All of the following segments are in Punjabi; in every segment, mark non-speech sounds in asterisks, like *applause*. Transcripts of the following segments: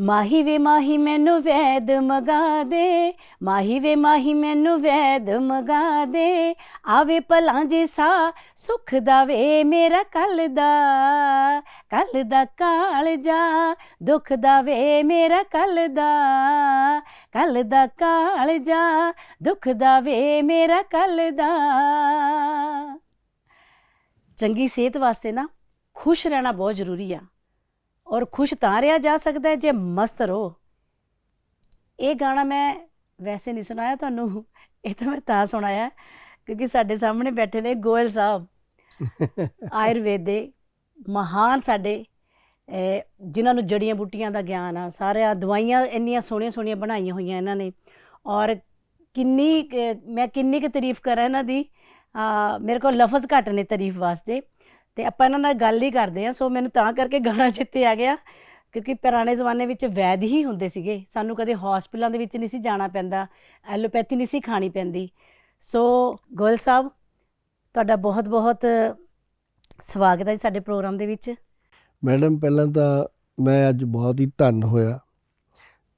ਮਾਹੀ ਵੇ ਮਾਹੀ ਮੈਨੂੰ ਵੈਦ ਮਗਾ ਦੇ, ਮਾਹੀ ਵੇ ਮਾਹੀ ਮੈਨੂੰ ਵੈਦ ਮਗਾ ਦੇ। ਆਵੇ ਭਲਾ ਜੇ ਸਾ ਸੁਖ ਦਾ ਵੇ ਮੇਰਾ ਕੱਲ ਦਾ ਕੱਲ ਦਾ ਕਾਲਜਾ ਦੁੱਖ ਦਾ ਵੇ ਮੇਰਾ ਕੱਲ ਦਾ। ਕੱਲ ਦਾ ਕਾਲ ਜਾ ਦੁੱਖ ਦਾ ਵੇ ਮੇਰਾ ਕੱਲ ਦਾ। ਚੰਗੀ ਸਿਹਤ ਵਾਸਤੇ ਨਾ ਖੁਸ਼ ਰਹਿਣਾ ਬਹੁਤ ਜ਼ਰੂਰੀ ਆ। ਔਰ ਖੁਸ਼ ਤਾਂ ਰਿਹਾ ਜਾ ਸਕਦਾ ਹੈ ਜੇ ਮਸਤ ਰਹੋ। ਇਹ ਗਾਣਾ ਮੈਂ ਵੈਸੇ ਨਹੀਂ ਸੁਣਾਇਆ ਤੁਹਾਨੂੰ, ਇਹ ਤਾਂ ਮੈਂ ਤਾਂ ਸੁਣਾਇਆ, ਕਿਉਂਕਿ ਸਾਡੇ ਸਾਹਮਣੇ ਬੈਠੇ ਨੇ ਗੋਇਲ ਸਾਹਿਬ, ਆਯੁਰਵੇਦ ਦੇ ਮਹਾਨ ਸਾਡੇ ਜਿਨ੍ਹਾਂ ਨੂੰ ਜੜੀਆਂ ਬੂਟੀਆਂ ਦਾ ਗਿਆਨ ਆ, ਸਾਰਿਆਂ ਦਵਾਈਆਂ ਇੰਨੀਆਂ ਸੋਹਣੀਆਂ ਸੋਹਣੀਆਂ ਬਣਾਈਆਂ ਹੋਈਆਂ ਇਹਨਾਂ ਨੇ, ਔਰ ਕਿੰਨੀ ਕੁ- ਮੈਂ ਕਿੰਨੀ ਕੁ ਤਾਰੀਫ ਕਰਾਂ ਇਹਨਾਂ ਦੀ ਮੇਰੇ ਕੋਲ ਲਫ਼ਜ਼ ਘੱਟ ਨੇ ਤਾਰੀਫ ਵਾਸਤੇ ਤੇ ਆਪਾਂ ਇਹਨਾਂ ਨਾਲ ਗੱਲ ਹੀ ਕਰਦੇ ਆ ਸੋ ਮੈਨੂੰ ਤਾਂ ਕਰਕੇ ਗਾਣਾ ਚਿੱਤੇ ਆ ਗਿਆ, ਕਿਉਂਕਿ ਪੁਰਾਣੇ ਜ਼ਮਾਨੇ ਵਿੱਚ ਵੈਦ ਹੀ ਹੁੰਦੇ ਸੀਗੇ। ਸਾਨੂੰ ਕਦੇ ਹਸਪੀਟਲਾਂ ਦੇ ਵਿੱਚ ਨਹੀਂ ਸੀ ਜਾਣਾ ਪੈਂਦਾ ਐਲੋਪੈਥੀ ਨਹੀਂ ਸੀ ਖਾਣੀ ਪੈਂਦੀ। ਸੋ ਗੋਇਲ ਸਾਹਿਬ, ਤੁਹਾਡਾ ਬਹੁਤ ਬਹੁਤ ਸਵਾਗਤ ਹੈ ਜੀ ਸਾਡੇ ਪ੍ਰੋਗਰਾਮ ਦੇ ਵਿੱਚ। ਮੈਡਮ, ਪਹਿਲਾਂ ਤਾਂ ਮੈਂ ਅੱਜ ਬਹੁਤ ਹੀ ਧੰਨ ਹੋਇਆ।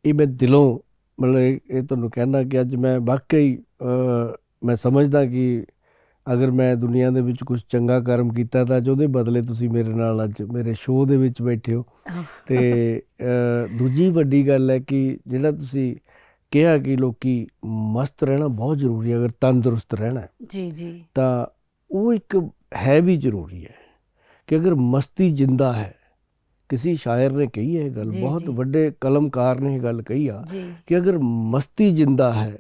ਇਹ ਮੈਂ ਦਿਲੋਂ, ਮਤਲਬ ਇਹ ਇਹ ਤੁਹਾਨੂੰ ਕਹਿਣਾ ਕਿ ਅੱਜ ਮੈਂ ਵਾਕਈ ਮੈਂ ਸਮਝਦਾ ਕਿ ਅਗਰ ਮੈਂ ਦੁਨੀਆ ਦੇ ਵਿੱਚ ਕੁਝ ਚੰਗਾ ਕਰਮ ਕੀਤਾ ਤਾਂ ਅੱਜ ਉਹਦੇ ਬਦਲੇ ਤੁਸੀਂ ਮੇਰੇ ਨਾਲ ਅੱਜ ਮੇਰੇ ਸ਼ੋਅ ਦੇ ਵਿੱਚ ਬੈਠੇ ਹੋ। ਤੇ ਦੂਜੀ ਵੱਡੀ ਗੱਲ ਹੈ ਕਿ ਜਿਹੜਾ ਤੁਸੀਂ ਕਿਹਾ ਕਿ ਲੋਕੀ ਮਸਤ ਰਹਿਣਾ ਬਹੁਤ ਜ਼ਰੂਰੀ ਹੈ ਅਗਰ ਤੰਦਰੁਸਤ ਰਹਿਣਾ ਜੀ ਜੀ। ਤਾਂ ਉਹ ਇੱਕ ਹੈ ਵੀ ਜ਼ਰੂਰੀ ਹੈ ਕਿ ਅਗਰ ਮਸਤੀ ਜਿੰਦਾ ਹੈ ਕਿਸੇ ਸ਼ਾਇਰ ਨੇ ਕਹੀ ਹੈ ਇਹ ਗੱਲ ਬਹੁਤ। ਵੱਡੇ ਕਲਮਕਾਰ ਨੇ ਇਹ ਗੱਲ ਕਹੀ ਆ ਕਿ ਅਗਰ ਮਸਤੀ ਜਿੰਦਾ ਹੈ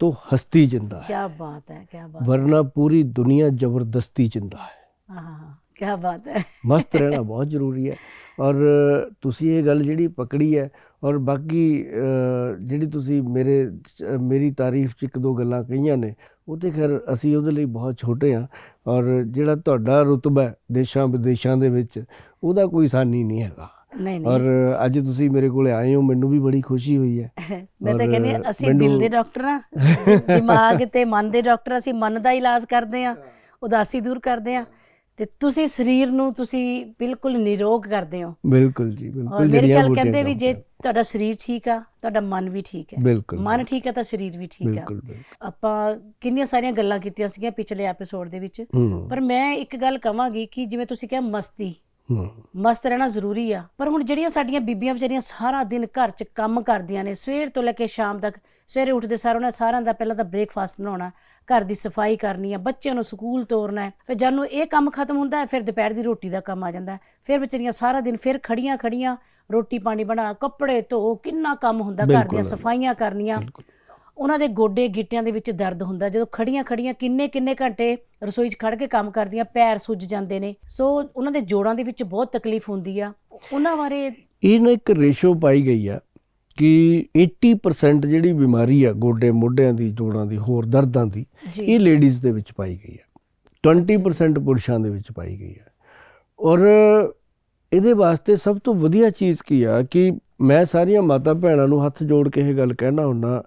तो हस्ती जिंदा है ਕੀ ਬਾਤ ਹੈ ਕੀ ਬਾਤ वरना पूरी दुनिया जबरदस्ती जिंदा है ਹਾਂ ਕੀ ਬਾਤ ਹੈ ਮਸਤ ਰਹਿਣਾ ਬਹੁਤ ਜ਼ਰੂਰੀ ਹੈ ਔਰ ਤੁਸੀਂ ਇਹ ਗੱਲ ਜਿਹੜੀ ਪਕੜੀ ਹੈ ਔਰ ਬਾਕੀ ਅ, ਜਿਹੜੀ ਤੁਸੀਂ ਮੇਰੇ ਚ- ਮੇਰੀ ਤਾਰੀਫ ਚ ਇੱਕ ਦੋ ਗੱਲਾਂ ਕਹੀਆਂ ਨੇ ਉਹ ਤੇ ਖੈਰ ਅਸੀਂ ਉਹਦੇ ਲਈ ਬਹੁਤ ਛੋਟੇ ਆ ਔਰ ਜਿਹੜਾ ਤੁਹਾਡਾ ਰੁਤਬਾ ਹੈ ਦੇਸ਼ਾਂ ਵਿਦੇਸ਼ਾਂ ਦੇ ਵਿੱਚ ਉਹਦਾ ਕੋਈ ਸਾਨੀ ਨਹੀਂ ਹੈਗਾ ਨਹੀਂ ਔਰ ਅੱਜ ਤੁਸੀਂ ਮੇਰੇ ਕੋਲੇ ਆਏ ਹੋ ਮੈਨੂੰ ਵੀ ਬੜੀ ਖੁਸ਼ੀ ਹੋਈ ਹੈ। *laughs* ਮੈਂ ਤਾਂ ਕਹਿੰਦੀ ਅਸੀਂ ਦਿਲ ਦੇ ਡਾਕਟਰ ਆ *laughs* ਦਿਮਾਗ ਤੇ ਮਨ ਦੇ ਡਾਕਟਰ ਅਸੀਂ ਮਨ ਦਾ ਇਲਾਜ ਕਰਦੇ ਆ ਉਦਾਸੀ ਦੂਰ ਕਰਦੇ ਆ ਤੇ ਤੁਸੀਂ ਸਰੀਰ ਨੂੰ ਤੁਸੀਂ ਬਿਲਕੁਲ ਨਿਰੋਗ ਕਰਦੇ ਹੋ। ਬਿਲਕੁਲ ਜੀ ਬਿਲਕੁਲ ਖਿਆਲ ਬੂਟੀਆਂ ਕਹਿੰਦੇ ਵੀ ਜੇ। ਤੁਹਾਡਾ ਸਰੀਰ ਠੀਕ ਆ ਤੁਹਾਡਾ ਮਨ ਵੀ ਠੀਕ ਹੈ। ਬਿਲਕੁਲ ਮਨ ਠੀਕ ਹੈ ਤਾਂ ਸਰੀਰ ਵੀ ਠੀਕ ਆ। ਆਪਾਂ ਕਿੰਨੀਆਂ ਸਾਰੀਆਂ ਗੱਲਾਂ ਕੀਤੀਆਂ ਸੀਗੀਆਂ ਪਿਛਲੇ ਐਪੀਸੋਡ ਦੇ ਵਿੱਚ। ਪਰ ਮੈਂ ਇੱਕ ਗੱਲ ਕਵਾਂਗੀ ਕਿ ਜਿਵੇਂ ਤੁਸੀਂ ਕਿਹਾ ਮਸਤੀ ਹੂੰ ਮਸਤ ਰਹਿਣਾ ਜ਼ਰੂਰੀ ਆ। ਪਰ ਹੁਣ ਜਿਹੜੀਆਂ ਸਾਡੀਆਂ ਬੀਬੀਆਂ ਵਿਚਾਰੀਆਂ ਸਾਰਾ ਦਿਨ ਘਰ 'ਚ ਕੰਮ ਕਰਦੀਆਂ ਨੇ ਸਵੇਰ ਤੋਂ ਲੈ ਕੇ ਸ਼ਾਮ ਤੱਕ ਸਵੇਰੇ ਉੱਠਦੇ ਸਾਰ ਉਹਨਾਂ ਸਾਰਿਆਂ ਦਾ ਪਹਿਲਾਂ ਤਾਂ ਬ੍ਰੇਕਫਾਸਟ ਬਣਾਉਣਾ ਘਰ ਦੀ ਸਫ਼ਾਈ ਕਰਨੀ ਆ ਬੱਚਿਆਂ ਨੂੰ ਸਕੂਲ ਤੋਰਨਾ ਹੈ ਫਿਰ ਜਦ ਨੂੰ ਇਹ ਕੰਮ ਖਤਮ ਹੁੰਦਾ ਹੈ ਫਿਰ ਦੁਪਹਿਰ ਦੀ ਰੋਟੀ ਦਾ ਕੰਮ ਆ ਜਾਂਦਾ ਹੈ ਫਿਰ ਵਿਚਾਰੀਆਂ ਸਾਰਾ ਦਿਨ ਫਿਰ ਖੜੀਆਂ ਖੜੀਆਂ ਰੋਟੀ ਪਾਣੀ ਬਣਾ ਕੱਪੜੇ ਧੋ ਕਿੰਨਾ ਕੰਮ ਹੁੰਦਾ ਘਰ। ਦੀਆਂ ਸਫਾਈਆਂ ਕਰਨੀਆਂ। ਬਿਲਕੁਲ। ਉਹਨਾਂ ਦੇ ਗੋਡੇ ਗਿੱਟਿਆਂ ਦੇ ਵਿੱਚ ਦਰਦ ਹੁੰਦਾ। ਜਦੋਂ ਖੜੀਆਂ ਖੜੀਆਂ ਕਿੰਨੇ ਕਿੰਨੇ ਘੰਟੇ ਰਸੋਈ 'ਚ ਖੜ ਕੇ ਕੰਮ ਕਰਦੀਆਂ ਪੈਰ ਸੁੱਜ ਜਾਂਦੇ ਨੇ। ਸੋ ਉਹਨਾਂ ਦੇ ਜੋੜਾਂ ਦੇ ਵਿੱਚ ਬਹੁਤ ਤਕਲੀਫ ਹੁੰਦੀ ਆ। ਉਹਨਾਂ ਬਾਰੇ ਇਹ ਨਾ ਇੱਕ ਰੇਸ਼ੋ ਪਾਈ ਗਈ ਆ ਕਿ 80% ਜਿਹੜੀ ਬਿਮਾਰੀ ਆ ਗੋਡੇ ਮੋਢਿਆਂ ਦੀ ਜੋੜਾਂ ਦੀ ਹੋਰ ਦਰਦਾਂ ਦੀ ਇਹ ਲੇਡੀਜ਼ ਦੇ ਵਿੱਚ ਪਾਈ ਗਈ ਆ। 20% ਪੁਰਸ਼ਾਂ ਦੇ ਵਿੱਚ ਪਾਈ ਗਈ ਆ। ਔਰ ਇਹਦੇ ਵਾਸਤੇ ਸਭ ਤੋਂ ਵਧੀਆ ਚੀਜ਼ ਕੀ ਆ ਕਿ ਮੈਂ ਸਾਰੀਆਂ ਮਾਤਾ ਭੈਣਾਂ ਨੂੰ ਹੱਥ ਜੋੜ ਕੇ ਇਹ ਗੱਲ ਕਹਿਣਾ ਹੁੰਦਾ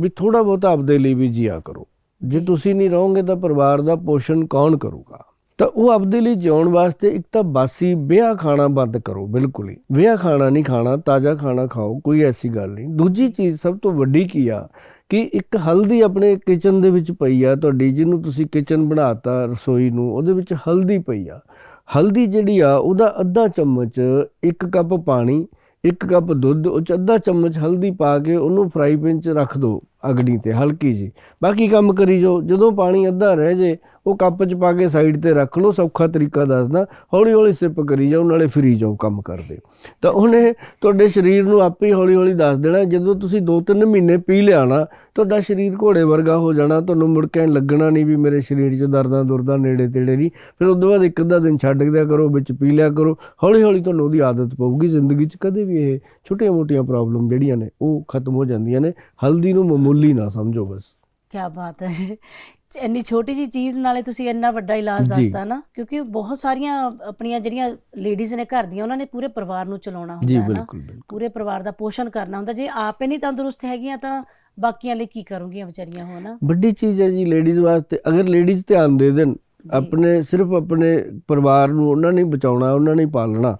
ਵੀ ਥੋੜਾ ਬਹੁਤ ਆਪਦੇ ਲਈ ਵੀ ਜੀਆ ਕਰੋ। ਜੇ। ਤੁਸੀਂ ਨਹੀਂ ਰਹੋਗੇ ਤਾਂ ਪਰਿਵਾਰ ਦਾ ਪੋਸ਼ਣ ਕੌਣ ਕਰੂਗਾ? ਤਾਂ ਉਹ ਆਪਦੇ ਲਈ ਜਿਉਣ ਵਾਸਤੇ ਇੱਕ ਤਾਂ ਬਾਸੀ ਵਿਆਹ ਖਾਣਾ ਬੰਦ ਕਰੋ ਬਿਲਕੁਲ ਹੀ। ਵਿਆਹ ਖਾਣਾ ਨਹੀਂ ਖਾਣਾ ਤਾਜ਼ਾ ਖਾਣਾ ਖਾਓ ਕੋਈ ਐਸੀ ਗੱਲ ਨਹੀਂ। ਦੂਜੀ ਚੀਜ਼ ਸਭ ਤੋਂ ਵੱਡੀ ਕੀ ਆ? ਕਿ ਇੱਕ ਹਲਦੀ ਆਪਣੇ ਕਿਚਨ ਦੇ ਵਿੱਚ ਪਈ ਆ ਤੁਹਾਡੀ ਜਿਹਨੂੰ ਤੁਸੀਂ ਕਿਚਨ ਬਣਾਤਾ ਰਸੋਈ ਨੂੰ ਉਹਦੇ ਵਿੱਚ ਹਲਦੀ ਪਈ ਆ। ਹਲਦੀ ਜਿਹੜੀ ਆ ਉਹਦਾ ਅੱਧਾ ਚਮਚ ਇੱਕ ਕੱਪ ਪਾਣੀ ਇੱਕ ਕੱਪ ਦੁੱਧ, ਉਹ ਅੱਧਾ ਚਮਚ ਹਲਦੀ ਪਾ ਕੇ ਉਹਨੂੰ ਫਰਾਈ ਪੈਨ 'ਚ ਰੱਖ ਦਿਓ ਅਗਨੀ ਤੇ ਹਲਕੀ ਜੀ। ਬਾਕੀ ਕੰਮ ਕਰੀ ਜਾਓ। ਜਦੋਂ ਪਾਣੀ ਅੱਧਾ ਰਹਿ ਜੇ, ਉਹ ਕੱਪ 'ਚ ਪਾ ਕੇ ਸਾਈਡ ਤੇ ਰੱਖ ਲਓ, ਸੌਖਾ ਤਰੀਕਾ ਦੱਸਦਾ। ਹੌਲੀ ਹੌਲੀ ਸਿਪ ਕਰੀ ਜਾਓ, ਨਾਲੇ ਫਰੀ ਜਾਓ ਕੰਮ ਕਰਦੇ। ਤਾਂ ਉਹਨੇ ਤੁਹਾਡੇ ਸਰੀਰ ਨੂੰ ਆਪੇ ਹੀ ਹੌਲੀ ਹੌਲੀ ਦੱਸ ਦੇਣਾ, ਜਦੋਂ ਤੁਸੀਂ 2-3 ਮਹੀਨੇ ਪੀ ਲਿਆ ਨਾ, ਤੁਹਾਡਾ ਸਰੀਰ ਘੋੜੇ ਵਰਗਾ ਹੋ ਜਾਣਾ, ਤੁਹਾਨੂੰ ਮੁੜ ਕੇ ਲੱਗਣਾ ਨਹੀਂ ਵੀ ਮੇਰੇ ਸਰੀਰ 'ਚ ਦਰਦਾਂ ਦੁਰਦਾਂ ਨੇੜੇ ਤੇੜੇ ਨਹੀਂ। ਫਿਰ ਉਸ ਤੋਂ ਬਾਅਦ ਇੱਕ ਅੱਧਾ ਦਿਨ ਛੱਡ ਦਿਆ ਕਰੋ, ਵਿੱਚ ਪੀ ਲਿਆ ਕਰੋ। ਹੌਲੀ ਹੌਲੀ ਤੁਹਾਨੂੰ ਉਹਦੀ ਆਦਤ ਪਊਗੀ ਜ਼ਿੰਦਗੀ 'ਚ। ਕਦੇ ਵੀ ਇਹ ਛੋਟੀਆਂ-ਮੋਟੀਆਂ ਪ੍ਰੋਬਲਮ ਜਿਹੜੀਆਂ ਨੇ, ਉਹ ਖਤਮ ਹੋ ਜਾਂਦੀਆਂ ਨੇ। ਹਲਦੀ ਨੂੰ ਮਾਮੂਲੀ ਨਾ ਸਮਝੋ ਬਸ। ਕੀ ਬਾਤ ਹੈ। ਇੰਨੀ ਛੋਟੀ ਜੀ ਚੀਜ਼ ਨਾਲੇ ਤੁਸੀਂ ਇੰਨਾ ਵੱਡਾ ਇਲਾਜ। ਦੱਸਤਾ ਨਾ ਕਿਉਂਕਿ ਬਹੁਤ ਸਾਰੀਆਂ ਆਪਣੀਆਂ ਜਿਹੜੀਆਂ ਲੇਡੀਜ਼ ਨੇ ਘਰ ਦੀਆਂ ਉਹਨਾਂ ਨੇ ਪੂਰੇ ਪਰਿਵਾਰ ਨੂੰ ਚਲਾਉਣਾ ਹੁੰਦਾ ਹੈ ਨਾ। ਪੂਰੇ ਪਰਿਵਾਰ ਦਾ ਪੋਸ਼ਣ ਕਰਨਾ ਹੁੰਦਾ। ਜੇ ਆਪੇ ਨਹੀਂ ਤੰਦਰੁਸਤ ਹੈਗੀਆਂ ਤਾਂ ਬਾਕੀਆਂ ਲਈ ਕੀ ਕਰੂੰਗੀਆਂ ਵਿਚਾਰੀਆਂ ਹੋ ਨਾ ਵੱਡੀ ਚੀਜ਼ ਹੈ ਜੀ ਲੇਡੀਜ਼ ਵਾਸਤੇ। ਅਗਰ ਲੇਡੀਜ਼ ਧਿਆਨ ਦੇ ਦੇਣ ਆਪਣੇ ਸਿਰਫ ਆਪਣੇ ਪਰਿਵਾਰ ਨੂੰ ਉਹਨਾਂ ਨੇ ਬਚਾਉਣਾ ਉਹਨਾਂ ਨੇ ਪਾਲਣਾ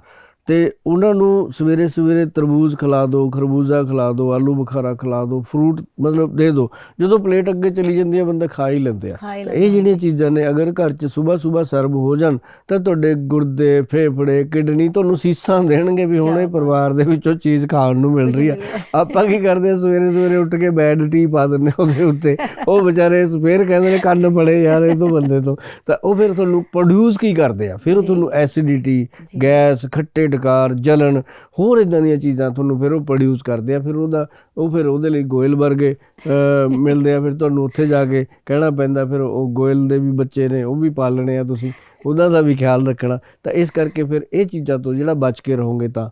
ਤੇ ਉਹਨਾਂ ਨੂੰ ਸਵੇਰੇ ਸਵੇਰੇ ਤਰਬੂਜ ਖਿਲਾ ਦਿਓ ਖਰਬੂਜ਼ਾ ਖਿਲਾ ਦਿਓ ਆਲੂ ਬੁਖਾਰਾ ਖਿਲਾ ਦਿਓ ਫਰੂਟ ਮਤਲਬ ਦੇ ਦਿਓ। ਜਦੋਂ ਪਲੇਟ ਅੱਗੇ ਚਲੀ ਜਾਂਦੀ ਹੈ ਬੰਦਾ ਖਾ ਹੀ ਲੈਂਦੇ ਲੈਂਦੇ ਇਹ ਜਿਹੜੀਆਂ ਚੀਜ਼ਾਂ ਨੇ ਅਗਰ ਘਰ 'ਚ ਸਵੇਰ ਸਵੇਰ ਸਰਵ ਹੋ ਜਾਣ ਤਾਂ ਤੁਹਾਡੇ ਗੁਰਦੇ ਫੇਫੜੇ ਕਿਡਨੀ ਤੁਹਾਨੂੰ ਸੀਸਾਂ ਦੇਣਗੇ ਵੀ ਹੁਣ ਇਹ ਪਰਿਵਾਰ ਦੇ ਵਿੱਚੋਂ ਚੀਜ਼ ਖਾਣ ਨੂੰ ਮਿਲ ਰਹੀ ਆ। ਆਪਾਂ ਕੀ ਕਰਦੇ ਆ ਸਵੇਰੇ ਸਵੇਰੇ ਉੱਠ ਕੇ ਬੈਡ ਟੀ ਪਾ ਦਿੰਦੇ ਹਾਂ ਉਹਦੇ ਉੱਤੇ। ਉਹ ਵਿਚਾਰੇ ਫੇਰ ਕਹਿੰਦੇ ਨੇ ਕੰਨ ਬੜੇ ਯਾਰ ਇਹ ਤੋਂ ਬੰਦੇ ਤੋਂ। ਤਾਂ ਉਹ ਫਿਰ ਤੁਹਾਨੂੰ ਪ੍ਰੋਡਿਊਸ ਕੀ ਕਰਦੇ ਆ? ਫਿਰ ਉਹ ਤੁਹਾਨੂੰ ਐਸਿਡਿਟੀ ਗੈਸ ਖੱਟੇ ਡਕਾਰ ਜਲਨ ਹੋਰ ਇਦਾਂ ਦੀਆਂ ਚੀਜ਼ਾਂ ਤੁਹਾਨੂੰ ਫਿਰ ਉਹ ਪ੍ਰੋਡਿਊਸ ਕਰਦੇ ਆ ਫਿਰ ਉਹਦਾ ਉਹ ਫਿਰ ਉਹਦੇ ਲਈ ਗੋਇਲ ਵਰਗੇ ਮਿਲਦੇ ਆ ਫਿਰ ਤੁਹਾਨੂੰ ਉੱਥੇ ਜਾ ਕੇ ਕਹਿਣਾ ਪੈਂਦਾ ਫਿਰ ਉਹ ਗੋਇਲ ਦੇ ਵੀ ਬੱਚੇ ਨੇ ਉਹ ਵੀ ਪਾਲਣੇ ਆ ਤੁਸੀਂ ਉਹਨਾਂ ਦਾ ਵੀ ਖਿਆਲ ਰੱਖਣਾ। ਤਾਂ ਇਸ ਕਰਕੇ ਫਿਰ ਇਹ ਚੀਜ਼ਾਂ ਤੋਂ ਜਿਹੜਾ ਬਚ ਕੇ ਰਹੋਗੇ ਤਾਂ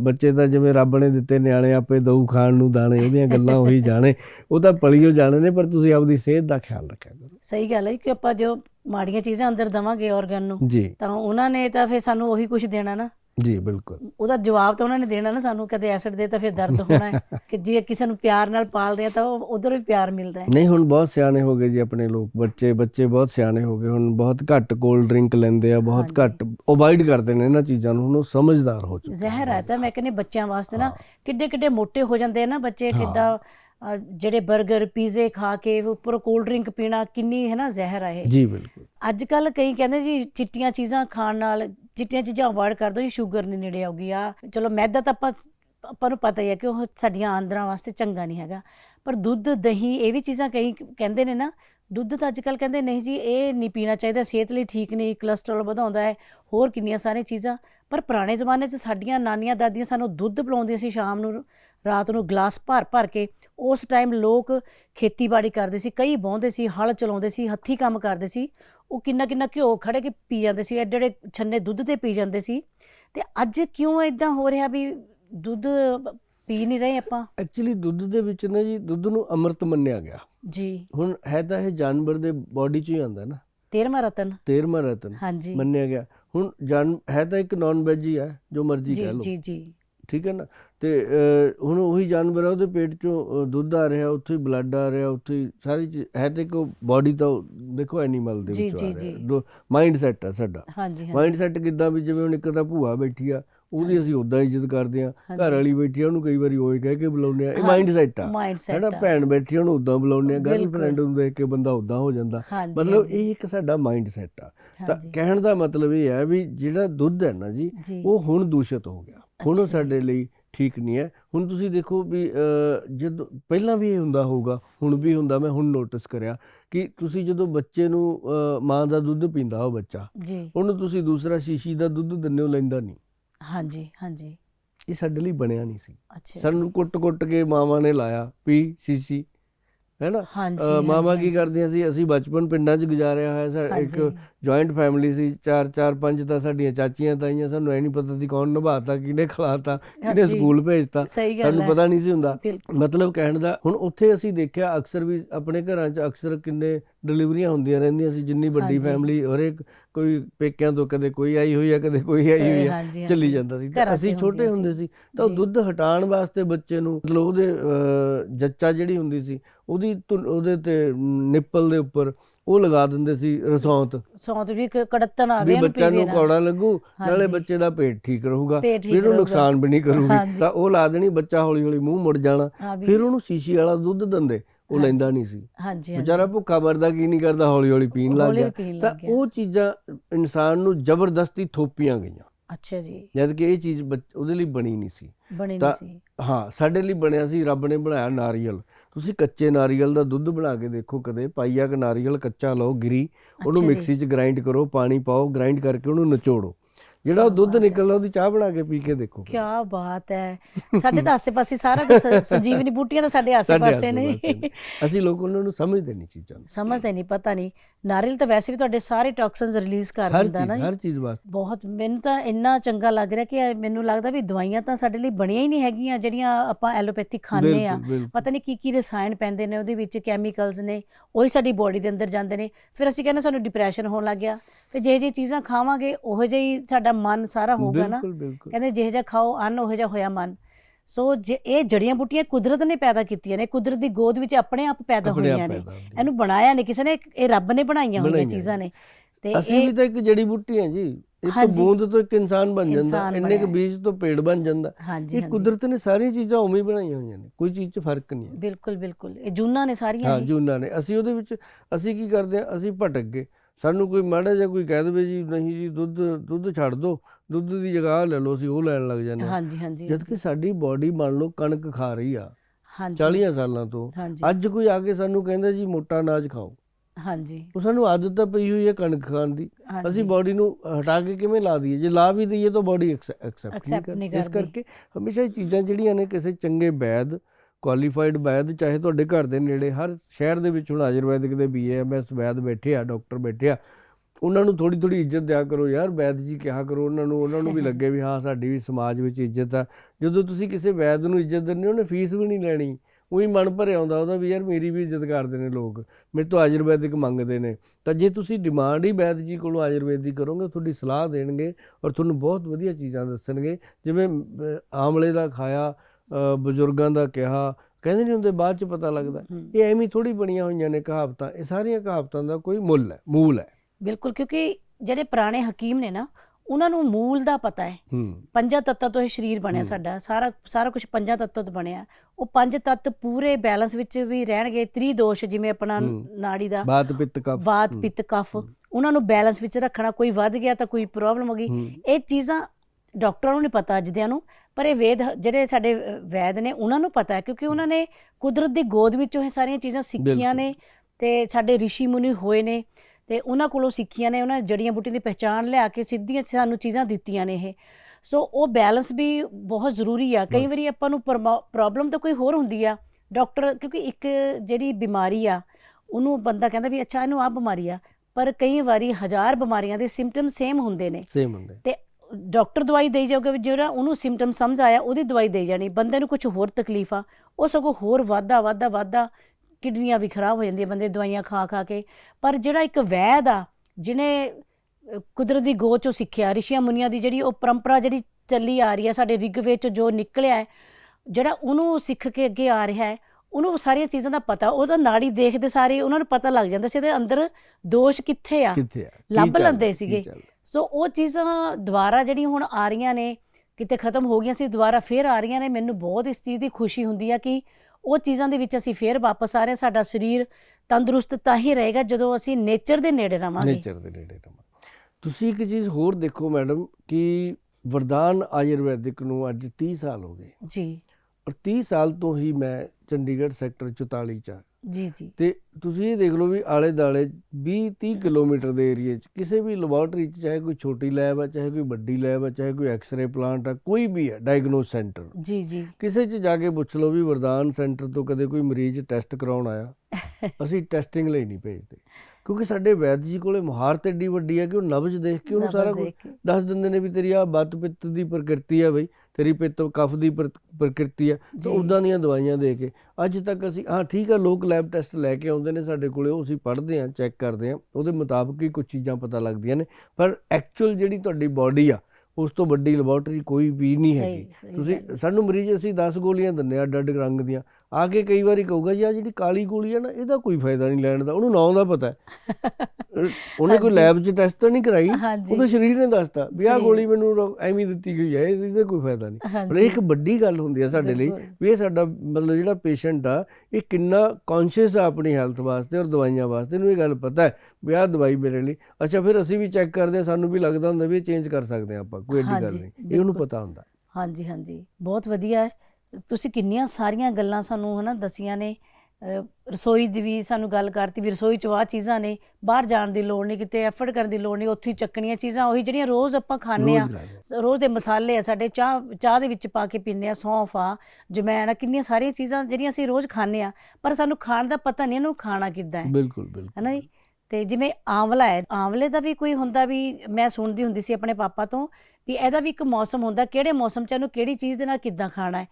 ਬੱਚੇ ਤਾਂ ਜਿਵੇਂ ਰੱਬ ਨੇ ਦਿੱਤੇ ਨਿਆਣੇ ਆਪੇ ਦਊ ਖਾਣ ਨੂੰ ਦਾਣੇ ਉਹਦੀਆਂ ਗੱਲਾਂ ਉਹੀ ਜਾਣੇ ਉਹ ਤਾਂ ਪਲੀਓ ਜਾਣੇ ਨੇ ਪਰ ਤੁਸੀਂ ਆਪਦੀ ਸਿਹਤ ਦਾ ਖਿਆਲ ਰੱਖਿਆ ਕਰੋ। ਸਹੀ ਗੱਲ ਹੈ ਕਿ ਆਪਾਂ ਜੋ ਮਾੜੀਆਂ ਚੀਜ਼ਾਂ ਅੰਦਰ ਦਵਾਂਗੇ ਆਰਗਨ ਨੂੰ ਤਾਂ ਉਹਨਾਂ ਨੇ ਤਾਂ ਫਿਰ ਸਾਨੂੰ ਉਹੀ ਕੁਝ ਦੇਣਾ ਨਾ। ਜੀ ਬਿਲਕੁਲ। ਉਹਦਾ ਜਵਾਬ ਤਾਂ ਉਹਨਾਂ ਨੇ ਦੇਣਾ ਨਾ ਸਾਨੂੰ ਕਦੇ ਐਸਿਡ ਦੇ ਤਾਂ ਫਿਰ ਦਰਦ ਹੋਣਾ ਹੈ *laughs* ਕਿ ਜੇ ਕਿਸੇ ਨੂੰ ਪਿਆਰ ਨਾਲ ਪਾਲਦੇ ਆ ਤਾਂ ਉਹ ਉਧਰ ਵੀ ਪਿਆਰ ਮਿਲਦਾ ਹੈ। ਨਹੀਂ ਹੁਣ ਬਹੁਤ ਸਿਆਣੇ ਹੋ ਗਏ ਜੀ ਆਪਣੇ ਲੋਕ ਬੱਚੇ ਬੱਚੇ ਬਹੁਤ ਸਿਆਣੇ ਹੋ ਗਏ ਹੁਣ ਬਹੁਤ ਘੱਟ ਕੋਲਡ ਡਰਿੰਕ ਲੈਂਦੇ ਆ ਬਹੁਤ ਘੱਟ ਅਵੋਇਡ ਕਰਦੇ ਨੇ ਇਹਨਾਂ ਚੀਜ਼ਾਂ ਨੂੰ ਹੁਣ ਉਹ ਸਮਝਦਾਰ ਹੋ ਚੁੱਕੇ ਜ਼ਹਿਰ ਹੈ ਤਾਂ ਮੈਂ ਕਹਿੰਦੀ ਬੱਚਿਆਂ ਵਾਸਤੇ ਨਾ ਕਿੱਡੇ ਕਿੱਡੇ ਮੋਟੇ ਹੋ ਜਾਂਦੇ ਆ ਨਾ ਬੱਚੇ ਕਿੱਦਾਂ ਜਿਹੜੇ 버ਗਰ ਪੀਜ਼ੇ ਖਾ ਕੇ ਉੱਪਰ ਕੋਲਡ ਡਰਿੰਕ ਪੀਣਾ ਕਿੰਨੀ ਹੈ ਨਾ ਜ਼ਹਿਰ ਆ ਇਹ। ਜੀ ਬਿਲਕੁਲ। ਅੱਜ ਕੱਲ ਕਈ ਕਹਿੰਦੇ ਜੀ ਚਿੱਟੀਆਂ ਚੀਜ਼ਾਂ ਖਾਣ ਨਾਲ ਚਿੱਟੀਆਂ ਚੀਜ਼ਾਂ ਅਵੋਇਡ ਕਰ ਦਿਓ ਜੀ ਸ਼ੂਗਰ ਨਹੀਂ ਨੇੜੇ ਆਊਗੀ ਆ। ਚਲੋ ਮੈਦਾ ਤਾਂ ਆਪਾਂ ਆਪਾਂ ਨੂੰ ਪਤਾ ਹੀ ਹੈ ਕਿ ਉਹ ਸਾਡੀਆਂ ਆਂਦਰਾਂ ਵਾਸਤੇ ਚੰਗਾ ਨਹੀਂ ਹੈਗਾ। ਪਰ ਦੁੱਧ ਦਹੀਂ ਇਹ ਵੀ ਚੀਜ਼ਾਂ ਕਈ ਕਹਿੰਦੇ ਨੇ ਨਾ ਦੁੱਧ ਤਾਂ ਅੱਜ ਕੱਲ ਕਹਿੰਦੇ ਨਹੀਂ ਜੀ ਇਹ ਨਹੀਂ ਪੀਣਾ ਚਾਹੀਦਾ ਸਿਹਤ ਲਈ ਠੀਕ ਨਹੀਂ ਕੋਲੇਸਟ੍ਰੋਲ ਵਧਾਉਂਦਾ ਹੈ ਹੋਰ ਕਿੰਨੀਆਂ ਸਾਰੀਆਂ ਚੀਜ਼ਾਂ। ਪਰ ਪੁਰਾਣੇ ਜ਼ਮਾਨੇ 'ਚ ਸਾਡੀਆਂ ਨਾਨੀਆਂ ਦਾਦੀਆਂ ਸਾਨੂੰ ਦੁੱਧ ਪਿਲਾਉਂਦੀਆਂ ਸੀ ਸ਼ਾਮ ਨੂੰ ਰਾਤ ਨੂੰ ਗਲਾਸ ਭਰ ਭਰ ਕੇ। ਉਸ ਟਾਈਮ ਲੋਕ ਖੇਤੀਬਾੜੀ ਕਰਦੇ ਸੀ ਕਈ ਵਾਹੁੰਦੇ ਸੀ ਹਲ ਚਲਾਉਂਦੇ ਸੀ ਹੱਥੀ ਕੰਮ ਕਰਦੇ ਸੀ। ਉਹ ਕਿੰਨਾ ਕਿੰਨਾ ਘਿਓ ਖੜੇ ਕੇ ਪੀ ਜਾਂਦੇ ਸੀ ਐਡੇ ਐਡੇ ਛੰਨੇ ਦੁੱਧ ਤੇ ਪੀ ਜਾਂਦੇ ਸੀ। ਤੇ ਅੱਜ ਕਿਉਂ ਇਦਾਂ ਹੋ ਰਿਹਾ ਵੀ ਦੁੱਧ ਪੀ ਨਹੀਂ ਰਹੇ ਆਪਾਂ? ਐਕਚੁਅਲੀ ਦੁੱਧ ਦੇ ਵਿੱਚ ਨਾ ਜੀ ਦੁੱਧ ਨੂੰ ਅੰਮ੍ਰਿਤ ਮੰਨਿਆ ਗਿਆ। ਜੀ। ਹੁਣ ਹੈ ਤਾਂ ਇਹ ਜਾਨਵਰ ਦੇ ਬਾਡੀ 'ਚ ਹੀ ਆਉਂਦਾ ਨਾ। 13ਵਾਂ ਰਤਨ। 13ਵਾਂ ਰਤਨ ਹਾਂਜੀ। ਮੰਨਿਆ ਗਿਆ। ਹੁਣ ਜਾਨ ਹੈ ਤਾਂ ਇੱਕ ਨਾਨ ਵੈਜ ਹੀ ਹੈ ਜੋ ਮਰਜ਼ੀ ਜੀ ਕਹਿ ਲਓ। ਜੀ ਜੀ। ਠੀਕ ਹੈ ਨਾ? ਤੇ ਹੁਣ ਉਹੀ ਜਾਨਵਰ ਆ ਉਹਦੇ ਪੇਟ ਚੋਂ ਦੁੱਧ ਆ ਰਿਹਾ ਉੱਥੇ ਬਲੱਡ ਆ ਰਿਹਾ ਉੱਥੇ ਸਾਰੀ ਚੀਜ਼ ਹੈ ਤੇ ਕੋ ਬਾਡੀ ਤਾਂ ਦੇਖੋ ਐਨੀਮਲ ਦੇ ਵਿੱਚੋਂ ਆ। ਰਿਹਾ। ਮਾਈਂਡ ਸੈਟ ਆ ਸਾਡਾ। ਹਾਂਜੀ ਹਾਂਜੀ। ਮਾਈਂਡ ਸੈਟ ਕਿੱਦਾਂ ਵੀ ਜਿਵੇਂ ਹੁਣ ਇੱਕ ਤਾਂ ਭੂਆ ਬੈਠੀ ਆ ਉਹਦੀ ਅਸੀਂ ਉਦਾਂ ਇੱਜ਼ਤ ਕਰਦੇ ਆ ਘਰ ਵਾਲੀ ਬੈਠੀ ਆ ਉਹਨੂੰ ਕਈ ਵਾਰੀ ਓਏ ਕਹਿ ਕੇ ਬੁਲਾਉਂਦੇ ਆ। ਇਹ ਮਾਈਂਡ ਸੈਟ ਆ। ਹੈ ਸੈਟ ਭੈਣ ਬੈਠੀ ਆ ਉਹਨੂੰ ਉਦਾਂ ਬੁਲਾਉਂਦੇ ਆ। ਗਰਲਫ੍ਰੈਂਡ ਨੂੰ ਦੇਖ ਕੇ ਬੰਦਾ ਉਦਾਂ ਹੋ ਜਾਂਦਾ। ਮਤਲਬ ਇਹ ਇੱਕ ਸਾਡਾ ਮਾਈਂਡ ਸੈਟ ਆ। ਤਾਂ। ਕਹਿਣ ਦਾ ਮਤਲਬ ਇਹ ਹੈ ਵੀ ਜਿਹੜਾ ਦੁੱਧ ਹੈ ਨਾ ਜੀ ਉਹ ਹੁਣ ਦੂਸ਼ਿਤ ਹੋ ਗਿਆ। ਹੁਣ ਉਹ। ਸਾਡੇ ਲਈ ਠੀਕ ਨਹੀਂ ਹੈ। ਹੁਣ ਤੁਸੀਂ ਦੇਖੋ ਵੀ ਜਦੋਂ ਪਹਿਲਾਂ ਵੀ ਇਹ ਹੁੰਦਾ ਹੋਊਗਾ ਹੁਣ ਵੀ ਹੁੰਦਾ। ਮੈਂ ਹੁਣ ਨੋਟਿਸ ਕਰਿਆ ਕਿ ਤੁਸੀਂ ਜਦੋਂ ਬੱਚੇ ਨੂੰ ਮਾਂ ਦਾ ਦੁੱਧ ਪੀਂਦਾ ਉਹ ਬੱਚਾ ਉਹਨੂੰ ਤੁਸੀਂ ਦੂਸਰਾ ਸ਼ੀਸ਼ੀ ਦਾ ਦੁੱਧ ਦਿੰਦੇ ਹੋ ਲੈਂਦਾ ਨਹੀਂ। ਹਾਂਜੀ ਹਾਂਜੀ। ਇਹ ਸਾਡੇ ਲਈ ਬਣਿਆ ਨਹੀਂ ਸੀ। ਅੱਛਾ। ਸਾਨੂੰ ਕੁੱਟ-ਕੁੱਟ ਕੇ ਮਾਵਾਂ ਨੇ ਲਾਇਆ ਪੀ ਸ਼ੀਸ਼ੀ ਹੈ ਨਾ ਹਾਂਜੀ ਅਹ, ਮਾਵਾਂ ਕੀ ਕਰਦੀਆਂ ਸੀ? ਅਸੀਂ ਬਚਪਨ ਪਿੰਡਾਂ 'ਚ ਗੁਜ਼ਾਰਿਆ ਹੋਇਆ ਸਾ ਇੱਕ। ਜੁਆਇੰਟ ਫੈਮਿਲੀ ਸੀ। ਚਾਰ ਚਾਰ ਪੰਜ ਤਾਂ ਸਾਡੀਆਂ ਚਾਚੀਆਂ ਤਾਈਆਂ ਸਾਨੂੰ ਐ ਨਹੀਂ ਪਤਾ ਸੀ ਕੌਣ ਨਿਭਾਤਾ ਕਿਹਨੇ ਖਿਲਾਤਾ ਕਿਹਨੇ। ਸਕੂਲ ਭੇਜਤਾ। ਸਾਨੂੰ ਪਤਾ ਨਹੀਂ ਸੀ ਹੁੰਦਾ। ਮਤਲਬ ਕਹਿਣ ਦਾ ਹੁਣ ਉੱਥੇ ਅਸੀਂ ਦੇਖਿਆ ਅਕਸਰ ਵੀ ਆਪਣੇ ਘਰਾਂ 'ਚ ਅਕਸਰ ਕਿੰਨੇ ਡਿਲੀਵਰੀਆਂ ਹੁੰਦੀਆਂ ਰਹਿੰਦੀਆਂ ਸੀ। ਜਿੰਨੀ ਵੱਡੀ। ਫੈਮਿਲੀ ਹਰੇਕ ਕੋਈ ਪੇਕਿਆਂ ਤੋਂ ਕਦੇ ਕੋਈ ਆਈ ਹੋਈ ਆ ਕਦੇ ਕੋਈ ਆਈ ਹੋਈ ਆ ਹਾਂਜੀ, ਚੱਲੀ ਹਾਂਜੀ। ਜਾਂਦਾ ਸੀ ਤਾਂ ਘਰਾਂ 'ਚ ਅਸੀਂ ਛੋਟੇ ਹੁੰਦੇ ਸੀ। ਤਾਂ ਉਹ ਜੀ। ਦੁੱਧ ਹਟਾਉਣ ਵਾਸਤੇ ਬੱਚੇ ਨੂੰ ਮਤਲਬ ਉਹਦੇ ਅਹ, ਜੱਚਾ ਜਿਹੜੀ ਹੁੰਦੀ ਸੀ ਉਹਦੀ ਉਹਦੇ ਤੇ ਨਿੱਪਲ ਦੇ ਉੱਪਰ ਉਹ ਲਗਾ ਦਿੰਦੇ ਸੀ ਰਸੌਂਤ ਸੌਂਤ ਵੀ ਕ- ਕੜੱਤਣ ਆਵੇ ਵੀ ਬੱਚਾ ਨੂੰ। ਕੌੜਾ ਲੱਗੂ ਨਾਲੇ ਹਾਂਜੀ। ਬੱਚੇ ਦਾ ਪੇਟ ਠੀਕ ਰਹੂਗਾ ਪੇਟ ਠੀਕ ਫਿਰ ਉਹਨੂੰ ਰਹੂਗਾ। ਨੁਕਸਾਨ ਵੀ ਨਹੀਂ ਕਰੂਗੀ ਹਾਂਜੀ। ਤਾਂ ਉਹ ਲਾ ਦੇਣੀ ਬੱਚਾ ਹੌਲੀ ਹੌਲੀ ਮੂੰਹ ਮੁੜ ਜਾਣਾ ਹਾਂ ਵੀ ਫਿਰ ਉਹਨੂੰ ਸ਼ੀਸ਼ੀ ਵਾਲਾ ਦੁੱਧ ਦਿੰਦੇ ਉਹ। ਲੈਂਦਾ ਨਹੀਂ ਸੀ। ਹਾਂਜੀ ਵਿਚਾਰਾ ਭੁੱਖਾ ਮਰਦਾ ਕੀ ਨਹੀਂ ਕਰਦਾ ਹੌਲੀ ਹੌਲੀ ਪੀਣ ਲੱਗ ਗਿਆ। ਤਾਂ। ਉਹ ਚੀਜ਼ਾਂ ਇਨਸਾਨ ਨੂੰ ਜ਼ਬਰਦਸਤੀ ਥੋਪੀਆਂ ਗਈਆਂ। ਅੱਛਾ ਜੀ। ਜਦ ਕਿ ਇਹ ਚੀਜ਼ ਉਹਦੇ ਲਈ ਬਣੀ ਨਹੀਂ ਸੀ। ਬਣੀ ਨਹੀਂ ਸੀ। ਹਾਂ ਸਾਡੇ ਲਈ ਬਣਿਆ ਸੀ ਰੱਬ ਨੇ ਬਣਾਇਆ ਨਾਰੀਅਲ। ਤੁਸੀਂ ਕੱਚੇ ਨਾਰੀਅਲ ਦਾ ਦੁੱਧ ਬਣਾ ਕੇ ਦੇਖੋ ਕਦੇ ਪਾਈਆ ਕ ਨਾਰੀਅਲ ਕੱਚਾ ਲਓ ਗਿਰੀ ਉਹਨੂੰ। ਮਿਕਸੀ 'ਚ ਗ੍ਰਾਈਂਡ ਕਰੋ ਪਾਣੀ ਪਾਓ ਗ੍ਰਾਈਂਡ ਕਰਕੇ ਉਹਨੂੰ ਨਿਚੋੜੋ। ਜਿਹੜਾ ਉਹ ਦੁੱਧ ਨਿਕਲਦਾ ਉਹਦੀ ਚਾਹ ਬਣਾ ਕੇ ਪੀ ਕੇ ਦੇਖੋ। ਕੀ ਬਾਤ ਹੈ ਸਾਡੇ ਤਾਂ ਆਸੇ-ਪਾਸੇ ਸਾਰਾ ਕੁਝ ਸੰਜੀਵਨੀ ਬੂਟੀਆਂ ਤਾਂ ਸਾਡੇ ਆਸੇ-ਪਾਸੇ ਨੇ। ਅਸੀਂ ਲੋਕ ਉਹਨਾਂ ਨੂੰ ਸਮਝਦੇ ਨਹੀਂ ਚੀਜ਼ਾਂ ਨੂੰ। ਸਮਝਦੇ ਨਹੀਂ ਪਤਾ ਨਹੀਂ। ਨਾਰੀਅਲ ਤਾਂ ਵੈਸੇ ਵੀ ਤੁਹਾਡੇ ਸਾਰੇ ਟੌਕਸਿਨਸ ਰਿਲੀਜ਼ ਕਰ ਦਿੰਦਾ ਨਾ ਹਰ ਚੀਜ਼ ਵਾਸਤੇ। ਬਹੁਤ ਮੈਨੂੰ ਤਾਂ ਇੰਨਾ ਚੰਗਾ ਲੱਗ ਰਿਹਾ ਕਿ ਮੈਨੂੰ ਲੱਗਦਾ ਵੀ ਦਵਾਈਆਂ ਤਾਂ ਸਾਡੇ ਲਈ ਬਣੀਆਂ ਹੀ ਨਹੀਂ ਹੈਗੀਆਂ ਜਿਹੜੀਆਂ ਆਪਾਂ ਐਲੋਪੈਥੀ ਖਾਂਦੇ ਆ। ਪਤਾ ਨਹੀਂ ਕੀ ਕੀ ਰਸਾਇਣ ਪੈਂਦੇ ਨੇ ਉਹਦੇ ਵਿੱਚ ਕੈਮੀਕਲਸ ਨੇ ਉਹੀ ਸਾਡੀ ਬੋਡੀ ਦੇ ਅੰਦਰ ਜਾਂਦੇ ਨੇ। ਫਿਰ ਅਸੀਂ ਕਹਿੰਦੇ ਸਾਨੂੰ ਡਿਪਰੈਸ਼ਨ ਹੋਣ ਲੱਗ ਗਿਆ। ਫਿਰ ਜਿਹੇ ਜਿਹੇ ਚੀਜ਼ਾਂ ਖਾਵਾਂਗੇ ਉਹੋ ਜਿਹਾ ਸਾਡਾ ਮਨ ਸਾਰਾ ਹੋਊਗਾ ਨਾ। ਬਿਲਕੁਲ ਬਿਲਕੁਲ। ਕਹਿੰਦੇ ਜਿਹੇ ਜਿਹਾ ਖਾਓ ਅੰਨ ਉਹੋ ਜਿਹਾ ਹੋਇਆ ਮਨ। ਸੋ ਜੇ ਇਹ ਜੜੀਆਂ ਬੂਟੀਆਂ ਕੁਦਰਤ ਨੇ ਪੈਦਾ ਕੀਤੀਆਂ ਨੇ ਕੁਦਰਤ ਦੀ ਗੋਦ ਵਿੱਚ ਆਪਣੇ ਆਪ ਪੈਦਾ ਆਪਣੇ ਆਪ ਹੋਈਆਂ ਨੇ। ਪੈਦਾ ਹੁੰਦੀਆਂ। ਇਹਨੂੰ ਬਣਾਇਆ ਨਹੀਂ ਕਿਸੇ ਨੇ ਇਹ ਰੱਬ ਨੇ ਬਣਾਈਆਂ ਹੋਈਆਂ ਬਣਾਈਆਂ ਚੀਜ਼ਾਂ ਨੇ। ਤੇ ਅਸੀਂ ਇਹ ਵੀ ਤਾਂ ਇੱਕ ਜੜੀ ਬੂਟੀ ਹਾਂ ਜੀ। ਇੱਕ ਹਾਂਜੀ। ਬੂੰਦ ਤੋਂ ਇੱਕ ਇਨਸਾਨ ਬਣ ਜਾਂਦਾ। ਇਨਸਾਨ ਇੰਨੇ ਕੁ ਬਣਿਆ। ਬੀਜ ਤੋਂ ਪੇੜ ਬਣ ਜਾਂਦਾ। ਹਾਂਜੀ ਇਹ ਹਾਂਜੀ। ਕੁਦਰਤ ਨੇ ਸਾਰੀਆਂ ਚੀਜ਼ਾਂ ਉਵੇਂ ਹੀ ਬਣਾਈਆਂ ਹੋਈਆਂ ਨੇ। ਕੋਈ ਚੀਜ਼ 'ਚ ਫ਼ਰਕ ਨਹੀਂ ਹੈ। ਬਿਲਕੁਲ ਬਿਲਕੁਲ। ਇਹ ਜੂਨਾਂ ਨੇ ਸਾਰੀਆਂ ਹਾਂ। ਜੂਨਾਂ ਨੇ। ਅਸੀਂ ਉਹਦੇ ਵਿੱਚ ਅਸੀਂ ਕੀ ਕਰਦੇ ਆ ਅਸੀਂ ਭਟਕ ਗਏ। ਸਾਨੂੰ ਕੋਈ ਮਾੜਾ ਜਿਹਾ ਕੋਈ ਕਹਿ ਦੇਵੇ ਜੀ ਨਹੀਂ ਜੀ ਦੁੱਧ ਦੁੱਧ ਛੱਡ ਦਿਓ ਦੁੱਧ ਦੀ ਜਗ੍ਹਾ ਲੈ ਲਓ ਅਸੀਂ ਉਹ ਲੈਣ ਲੱਗ ਜਾਂਦੇ ਹਾਂਜੀ ਹਾਂਜੀ। ਜਦ ਕਿ ਸਾਡੀ ਬਾਡੀ ਮੰਨ ਲਓ ਕਣਕ ਖਾ ਰਹੀ ਆ ਹਾਂਜੀ। 40 ਸਾਲਾਂ ਤੋਂ। ਅੱਜ ਕੋਈ ਆ ਕੇ ਸਾਨੂੰ ਕਹਿੰਦਾ ਜੀ ਮੋਟਾ ਅਨਾਜ ਖਾਓ। ਹਾਂਜੀ। ਉਹ ਸਾਨੂੰ ਆਦਤ ਤਾਂ ਪਈ ਹੋਈ ਹੈ ਕਣਕ ਖਾਣ ਦੀ। ਅਸੀਂ ਬਾਡੀ ਨੂੰ ਹਟਾ ਕੇ ਕਿਵੇਂ ਲਾ ਦਈਏ? ਜੇ ਲਾ ਵੀ ਦਈਏ ਤਾਂ ਬਾਡੀ ਐਕਸੈਪਟ ਨਹੀਂ ਕਰਦੀ ਇਸ। ਕਰਕੇ ਹਮੇਸ਼ਾ ਇਹ ਚੀਜ਼ਾਂ ਜਿਹੜੀਆਂ ਨੇ ਕਿਸੇ ਚੰਗੇ ਵੈਦ ਕੁਆਲੀਫਾਈਡ ਵੈਦ ਚਾਹੇ ਤੁਹਾਡੇ ਘਰ ਦੇ ਨੇੜੇ ਹਰ ਸ਼ਹਿਰ ਦੇ ਵਿੱਚ ਹੁਣ ਆਯੁਰਵੈਦਿਕ ਦੇ ਬੀਏਐਮਐਸ ਵੈਦ ਬੈਠੇ ਆ ਡਾਕਟਰ ਬੈਠੇ ਆ ਉਹਨਾਂ ਨੂੰ ਥੋੜੀ ਥੋੜੀ ਇੱਜ਼ਤ ਦਿਆ ਕਰੋ ਯਾਰ ਵੈਦ ਜੀ ਕਿਹਾ ਕਰੋ ਉਹਨਾਂ ਨੂੰ ਉਹਨਾਂ ਨੂੰ ਵੀ ਲੱਗੇ ਵੀ ਹਾਂ ਸਾਡੀ ਵੀ ਸਮਾਜ ਵਿੱਚ ਇੱਜ਼ਤ ਆ। ਜਦੋਂ ਤੁਸੀਂ ਕਿਸੇ ਵੈਦ ਨੂੰ ਇੱਜ਼ਤ ਦਿੰਦੇ ਹੋ ਉਹਨੇ ਫੀਸ ਵੀ ਨਹੀਂ ਲੈਣੀ ਉਹੀ ਮਨ ਭਰਿਆ ਆਉਂਦਾ ਉਹਦਾ ਵੀ ਯਾਰ ਮੇਰੀ ਵੀ ਇੱਜ਼ਤ ਕਰਦੇ ਨੇ ਲੋਕ ਮੇਰੇ ਤੋਂ ਆਯੁਰਵੈਦਿਕ ਮੰਗਦੇ ਨੇ। ਤਾਂ ਜੇ ਤੁਸੀਂ ਡਿਮਾਂਡ ਹੀ ਵੈਦ ਜੀ ਕੋਲੋਂ ਆਯੁਰਵੈਦਿਕ ਕਰੋਗੇ ਤੁਹਾਡੀ ਸਲਾਹ ਦੇਣਗੇ ਔਰ ਤੁਹਾਨੂੰ ਬਹੁਤ ਵਧੀਆ ਚੀਜ਼ਾਂ ਦੱਸਣਗੇ ਜਿਵੇਂ ਅਹ, ਆਮਲੇ ਦਾ ਖਾਇਆ ਬਜ਼ੁਰਗਾਂ ਦਾ ਕਿਹਾ ਕਹਿੰਦੇ ਨਹੀਂ ਹੁੰਦੇ ਬਾਅਦ ਚ ਪਤਾ ਲੱਗਦਾ। ਇਹ ਐਵੇਂ ਥੋੜੀ ਬਣੀਆਂ ਹੋਈਆਂ ਨੇ ਕਹਾਵਤਾਂ ਇਹ ਸਾਰੀਆਂ ਕਹਾਵਤਾਂ ਦਾ ਕੋਈ ਮੁੱਲ ਹੈ ਮੂਲ ਹੈ ਬਿਲਕੁਲ ਕਿਉਂਕਿ ਜਿਹੜੇ ਪੁਰਾਣੇ ਹਕੀਮ ਨੇ ਨਾ ਉਹਨਾਂ ਨੂੰ ਮੂਲ ਦਾ ਪਤਾ ਹੈ ਪੰਜਾਂ ਤੱਤਾਂ ਤੋਂ ਇਹ ਸਰੀਰ ਬਣਿਆ। ਸਾਡਾ ਸਾਰਾ ਸਾਰਾ ਕੁਝ ਪੰਜਾਂ ਤੱਤਾਂ ਤੋਂ ਬਣਿਆ ਉਹ ਪੰਜ ਤੱਤ ਪੂਰੇ ਬੈਲੈਂਸ ਵਿੱਚ ਵੀ ਰਹਿਣਗੇ ਤ੍ਰੀ ਦੋਸ਼ ਜਿਵੇਂ ਆਪਣਾ। ਨਾੜੀ ਦਾ ਬਾਤ ਪਿੱਤ ਕਫ ਹੂੰ। ਪਿੱਤ ਕਫ ਉਹਨਾਂ ਨੂੰ ਬੈਲੈਂਸ ਵਿੱਚ ਰੱਖਣਾ ਕੋਈ ਵੱਧ ਗਿਆ ਤਾਂ ਕੋਈ ਪ੍ਰੋਬਲਮ ਹੋ ਗਈ। ਇਹ ਚੀਜ਼ਾਂ ਡਾਕਟਰਾਂ ਨੂੰ ਨਹੀਂ ਪਤਾ ਅਜਦਿਆਂ ਨੂੰ। ਪਰ ਇਹ ਵੇਦ ਜਿਹੜੇ ਸਾਡੇ ਵੈਦ ਨੇ ਉਹਨਾਂ ਨੂੰ ਪਤਾ ਹੈ ਕਿਉਂਕਿ ਉਹਨਾਂ ਨੇ ਕੁਦਰਤ ਦੀ ਗੋਦ ਵਿੱਚੋਂ ਇਹ ਸਾਰੀਆਂ ਚੀਜ਼ਾਂ ਸਿੱਖੀਆਂ। ਨੇ ਤੇ ਸਾਡੇ ઋષਿ ਮੁਨੀ ਹੋਏ ਨੇ ਤੇ ਉਹਨਾਂ ਕੋਲੋਂ ਸਿੱਖੀਆਂ ਨੇ ਉਹਨਾਂ ਜੜੀਆਂ ਬੂਟੀਆਂ ਦੀ ਪਹਿਚਾਣ ਲਿਆ ਕੇ ਸਿੱਧੀਆਂ ਸਾਨੂੰ ਚੀਜ਼ਾਂ ਦਿੱਤੀਆਂ ਨੇ ਇਹ। ਸੋ ਉਹ ਬੈਲੈਂਸ ਵੀ ਬਹੁਤ ਜ਼ਰੂਰੀ ਆ। ਕਈ ਵਾਰੀ ਆਪਾਂ ਨੂੰ ਪ੍ਰੋਬਲਮ ਤਾਂ ਕੋਈ ਹੋਰ ਹੁੰਦੀ ਆ। ਡਾਕਟਰ ਕਿਉਂਕਿ ਇੱਕ ਜਿਹੜੀ ਬਿਮਾਰੀ ਆ ਉਹਨੂੰ ਬੰਦਾ ਕਹਿੰਦਾ ਵੀ ਅੱਛਾ ਇਹਨੂੰ ਆ ਬਿਮਾਰੀ ਆ। ਪਰ ਕਈ ਵਾਰੀ ਹਜ਼ਾਰ ਬਿਮਾਰੀਆਂ ਦੇ ਸਿੰਪਟਮ ਸੇਮ ਹੁੰਦੇ ਨੇ। ਸੇਮ ਹੁੰਦੇ। ਤੇ ਡਾਕਟਰ ਦਵਾਈ ਦੇਈ ਜਾਊਗਾ ਵੀ ਜਿਹੜਾ ਉਹਨੂੰ ਸਿੰਪਟਮ ਸਮਝ ਆਇਆ ਉਹਦੀ ਦਵਾਈ ਦੇਈ ਜਾਣੀ। ਬੰਦੇ ਨੂੰ ਕੁਝ ਹੋਰ ਤਕਲੀਫ ਆ ਉਹ ਸਗੋਂ ਹੋਰ ਵਾਧਾ ਵਾਧਾ ਵਾਧਾ ਕਿਡਨੀਆਂ ਵੀ ਖਰਾਬ ਹੋ ਜਾਂਦੀਆਂ ਬੰਦੇ ਦਵਾਈਆਂ ਖਾ ਖਾ ਕੇ। ਪਰ ਜਿਹੜਾ ਇੱਕ ਵੈਦ ਆ ਜਿਹਨੇ ਅ, ਕੁਦਰਤ ਦੀ ਗੋਦ ਚੋਂ ਸਿੱਖਿਆ ਰਿਸ਼ੀਆਂ ਮੁਨੀਆਂ ਦੀ ਜਿਹੜੀ ਉਹ ਪਰੰਪਰਾ ਜਿਹੜੀ ਚੱਲੀ ਆ ਰਹੀ ਹੈ ਸਾਡੇ ਰਿਗ ਵਿੱਚ ਜੋ ਨਿਕਲਿਆ ਹੈ ਜਿਹੜਾ ਉਹਨੂੰ ਸਿੱਖ ਕੇ ਅੱਗੇ ਆ ਰਿਹਾ ਹੈ ਉਹਨੂੰ ਸਾਰੀਆਂ ਚੀਜ਼ਾਂ ਦਾ ਪਤਾ ਉਹਦਾ ਨਾੜੀ ਦੇਖਦੇ ਸਾਰੇ ਉਹਨਾਂ ਨੂੰ ਪਤਾ ਲੱਗ ਜਾਂਦਾ ਸੀ ਇਹਦੇ ਅੰਦਰ ਦੋਸ਼ ਕਿੱਥੇ ਆ? ਆ? ਲੱਭ ਲੈਂਦੇ ਸੀਗੇ। ਸੋ ਉਹ ਚੀਜ਼ਾਂ ਦੁਬਾਰਾ ਜਿਹੜੀਆਂ ਹੁਣ ਆ ਰਹੀਆਂ ਨੇ ਕਿਤੇ ਖਤਮ ਹੋ ਗਈਆਂ ਸੀ ਦੁਬਾਰਾ ਫੇਰ ਆ ਰਹੀਆਂ ਨੇ ਮੈਨੂੰ ਬਹੁਤ ਇਸ ਚੀਜ਼ ਦੀ ਖੁਸ਼ੀ ਹੁੰਦੀ ਆ ਕਿ ਉਹ ਚੀਜ਼ਾਂ ਦੇ ਵਿੱਚ ਅਸੀਂ ਫੇਰ ਵਾਪਸ ਆ ਰਹੇ। ਸਾਡਾ ਸਰੀਰ ਤੰਦਰੁਸਤ ਤਾਂ ਹੀ ਰਹੇਗਾ ਜਦੋਂ ਅਸੀਂ ਨੇਚਰ ਦੇ ਨੇੜੇ ਰਵਾਂਗੇ ਨੇਚਰ ਦੇ ਨੇੜੇ ਰਵਾਂ ਤੁਸੀਂ ਇੱਕ ਚੀਜ਼ ਹੋਰ ਦੇਖੋ ਮੈਡਮ ਕਿ ਵਰਦਾਨ ਆਯੁਰਵੈਦਿਕ ਨੂੰ ਅੱਜ 30 ਸਾਲ ਹੋ ਗਏ ਜੀ ਔਰ 30 ਸਾਲ ਤੋਂ ਹੀ ਮੈਂ ਚੰਡੀਗੜ੍ਹ ਸੈਕਟਰ 44 ਚ। ਜੀ ਜੀ। ਤੇ ਤੁਸੀਂ ਇਹ ਦੇਖ ਲਓ ਵੀ ਆਲੇ ਦਾਲੇ 20 30 ਕਿਲੋਮੀਟਰ ਦੇ ਏਰੀਏ 'ਚ ਕਿਸੇ ਵੀ ਲੈਬੋਰਟਰੀ 'ਚ ਚਾਹੇ ਕੋਈ ਛੋਟੀ ਲੈਬ ਹੈ ਚਾਹੇ ਕੋਈ ਵੱਡੀ ਲੈਬ ਹੈ ਚਾਹੇ ਕੋਈ ਐਕਸ-ਰੇ ਪਲਾਂਟ ਹੈ ਕੋਈ ਵੀ ਹੈ ਡਾਇਗਨੋਸ ਸੈਂਟਰ ਜੀ ਜੀ। ਕਿਸੇ 'ਚ ਜਾ ਕੇ ਪੁੱਛ ਲਓ ਵੀ ਵਰਦਾਨ ਸੈਂਟਰ ਤੋਂ ਕਦੇ ਕੋਈ ਮਰੀਜ਼ ਟੈਸਟ ਕਰਾਉਣ ਆਇਆ? *laughs* ਅਸੀਂ ਟੈਸਟਿੰਗ ਲਈ ਨਹੀਂ ਭੇਜਦੇ। ਕਿਉਂਕਿ ਸਾਡੇ ਵੈਦ ਜੀ ਕੋਲੇ ਮੁਹਾਰਤ ਏਡੀ ਵੱਡੀ ਹੈ ਕਿ ਉਹ ਨਬਜ਼ ਦੇਖ ਕੇ ਉਹਨੂੰ ਸਾਰਾ ਕੁਝ। ਦੱਸ ਦਿੰਦੇ ਨੇ ਵੀ ਤੇਰੀ ਆ ਬਤ ਪਿੱਤ ਦੀ ਪ੍ਰਕਿਰਤੀ ਆ ਬਈ। ਤੇਰੀ ਪਿੱਤ ਕਫ ਦੀ ਪ੍ਰ- ਪ੍ਰਕਿਰਤੀ ਆ। ਤਾਂ ਉਦਾਂ ਦੀਆਂ ਦਵਾਈਆਂ ਦੇ ਕੇ ਅੱਜ ਤੱਕ ਅਸੀਂ ਹਾਂ ਠੀਕ ਆ ਲੋਕ ਲੈਬ ਟੈਸਟ ਲੈ ਕੇ ਆਉਂਦੇ ਨੇ ਸਾਡੇ ਕੋਲੇ ਉਹ ਅਸੀਂ ਪੜ੍ਹਦੇ ਆ ਚੈੱਕ ਕਰਦੇ ਆ ਉਹਦੇ ਮੁਤਾਬਕ ਹੀ ਕੁਝ ਚੀਜ਼ਾਂ ਪਤਾ ਲੱਗਦੀਆਂ ਨੇ ਪਰ ਐਕਚੁਅਲ ਜਿਹੜੀ ਤੁਹਾਡੀ ਬਾਡੀ ਆ ਉਸ ਤੋਂ ਵੱਡੀ ਲੈਬੋਰਟਰੀ ਕੋਈ ਵੀ ਨਹੀਂ ਹੈਗੀ ਤੁਸੀਂ। ਸਾਨੂੰ ਮਰੀਜ਼ ਅਸੀਂ 10 ਗੋਲੀਆਂ ਦਿੰਦੇ ਆ ਅੱਡ ਰੰਗ ਦੀਆਂ ਆ ਕੇ ਕਈ ਵਾਰੀ ਕਹੂਗਾ ਜੀ ਆ ਜਿਹੜੀ ਕਾਲੀ ਗੋਲੀ ਆ ਨਾ ਇਹਦਾ ਕੋਈ ਫਾਇਦਾ ਨਹੀਂ ਲੈਣ ਦਾ ਉਹਨੂੰ ਨਾਂ ਦਾ ਪਤਾ ਹੈ ਉਹਨੇ ਕੋਈ। ਲੈਬ 'ਚ ਟੈਸਟ ਤਾਂ ਨਹੀਂ ਕਰਾਈ। ਉਹਦੇ ਸਰੀਰ ਨੇ ਦੱਸਤਾ ਵੀ ਆ। ਗੋਲੀ ਮੈਨੂੰ ਐਵੇਂ ਦਿੱਤੀ ਗਈ ਹੈ ਇਹਦਾ ਕੋਈ ਫਾਇਦਾ ਨਹੀਂ ਪਰ ਇੱਕ ਵੱਡੀ ਗੱਲ ਹੁੰਦੀ ਹੈ ਸਾਡੇ ਲਈ। ਵੀ ਇਹ ਸਾਡਾ ਮਤਲਬ ਜਿਹੜਾ ਪੇਸ਼ੈਂਟ ਆ ਇਹ ਕਿੰਨਾ ਕੌਨਸ਼ੀਅਸ ਆ ਆਪਣੀ ਹੈਲਥ ਵਾਸਤੇ ਔਰ ਦਵਾਈਆਂ ਵਾਸਤੇ ਇਹਨੂੰ ਇਹ ਗੱਲ ਪਤਾ ਹੈ ਵੀ ਆਹ ਦਵਾਈ ਮੇਰੇ ਲਈ ਅੱਛਾ ਫਿਰ ਅਸੀਂ ਵੀ ਚੈੱਕ ਕਰਦੇ ਹਾਂ ਸਾਨੂੰ ਵੀ ਲੱਗਦਾ ਹੁੰਦਾ ਵੀ ਇਹ ਚੇਂਜ ਕਰ ਸਕਦੇ ਹਾਂ ਆਪਾਂ ਕੋਈ ਐਡੀ ਗੱਲ ਨਹੀਂ ਇਹ ਉਹਨੂੰ ਬਿਲਕੁਲ। ਪਤਾ ਹੁੰਦਾ ਹਾਂਜੀ ਹਾਂਜੀ ਬਹੁਤ ਵਧੀਆ ਹੈ ਤੁਸੀਂ ਕਿੰਨੀਆਂ ਸਾਰੀਆਂ ਗੱਲਾਂ ਸਾਨੂੰ ਹਨਾ ਦਸੀਆਂ ਨੇ ਰਸੋਈ ਦੀ ਵੀ ਸਾਨੂੰ ਗੱਲ ਕਰਤੀ ਵੀ ਰਸੋਈ ਚ ਆਹ ਚੀਜ਼ਾਂ ਨੇ ਬਾਹਰ ਜਾਣ ਦੀ ਲੋੜ ਨਹੀਂ ਕਿਤੇ ਐਫਰਟ ਕਰਨ ਦੀ ਲੋੜ ਨਹੀਂ ਉੱਥੇ ਹੀ ਚੱਕਣੀਆਂ ਚੀਜ਼ਾਂ ਉਹੀ ਜਿਹੜੀਆਂ ਰੋਜ਼ ਆਪਾਂ ਖਾਂਦੇ ਆ ਰੋਜ਼ ਦੇ ਮਸਾਲੇ ਆ ਸਾਡੇ ਚਾਹ ਚਾਹ ਦੇ ਵਿੱਚ ਪਾ ਕੇ ਪੀਂਦੇ ਆ ਸੌਂਫ ਆ ਜਮੈਣ ਆ ਕਿੰਨੀਆਂ ਸਾਰੀਆਂ ਚੀਜ਼ਾਂ ਜਿਹੜੀਆਂ ਅਸੀਂ ਰੋਜ਼ ਖਾਂਦੇ ਆ ਪਰ ਸਾਨੂੰ ਖਾਣ ਦਾ ਪਤਾ ਨਹੀਂ ਇਹਨੂੰ ਖਾਣਾ ਕਿੱਦਾਂ ਹੈ। ਬਿਲਕੁਲ ਬਿਲਕੁਲ। ਹੈ ਨਾ ਜੀ? ਤੇ ਜਿਵੇਂ ਆਂਵਲਾ ਹੈ ਆਂਵਲੇ ਦਾ ਵੀ ਕੋਈ ਹੁੰਦਾ ਵੀ ਮੈਂ ਸੁਣਦੀ ਹੁੰਦੀ ਸੀ ਆਪਣੇ ਪਾਪਾ ਤੋਂ ਵੀ ਇਹਦਾ ਵੀ ਇੱਕ ਮੌਸਮ ਹੁੰਦਾ ਕਿਹੜੇ ਮੌਸਮ ਚ ਇਹਨੂੰ ਕਿਹੜੀ ਚੀਜ਼ ਦੇ ਨਾਲ ਕਿੱਦਾਂ ਖਾਣਾ ਹੈ?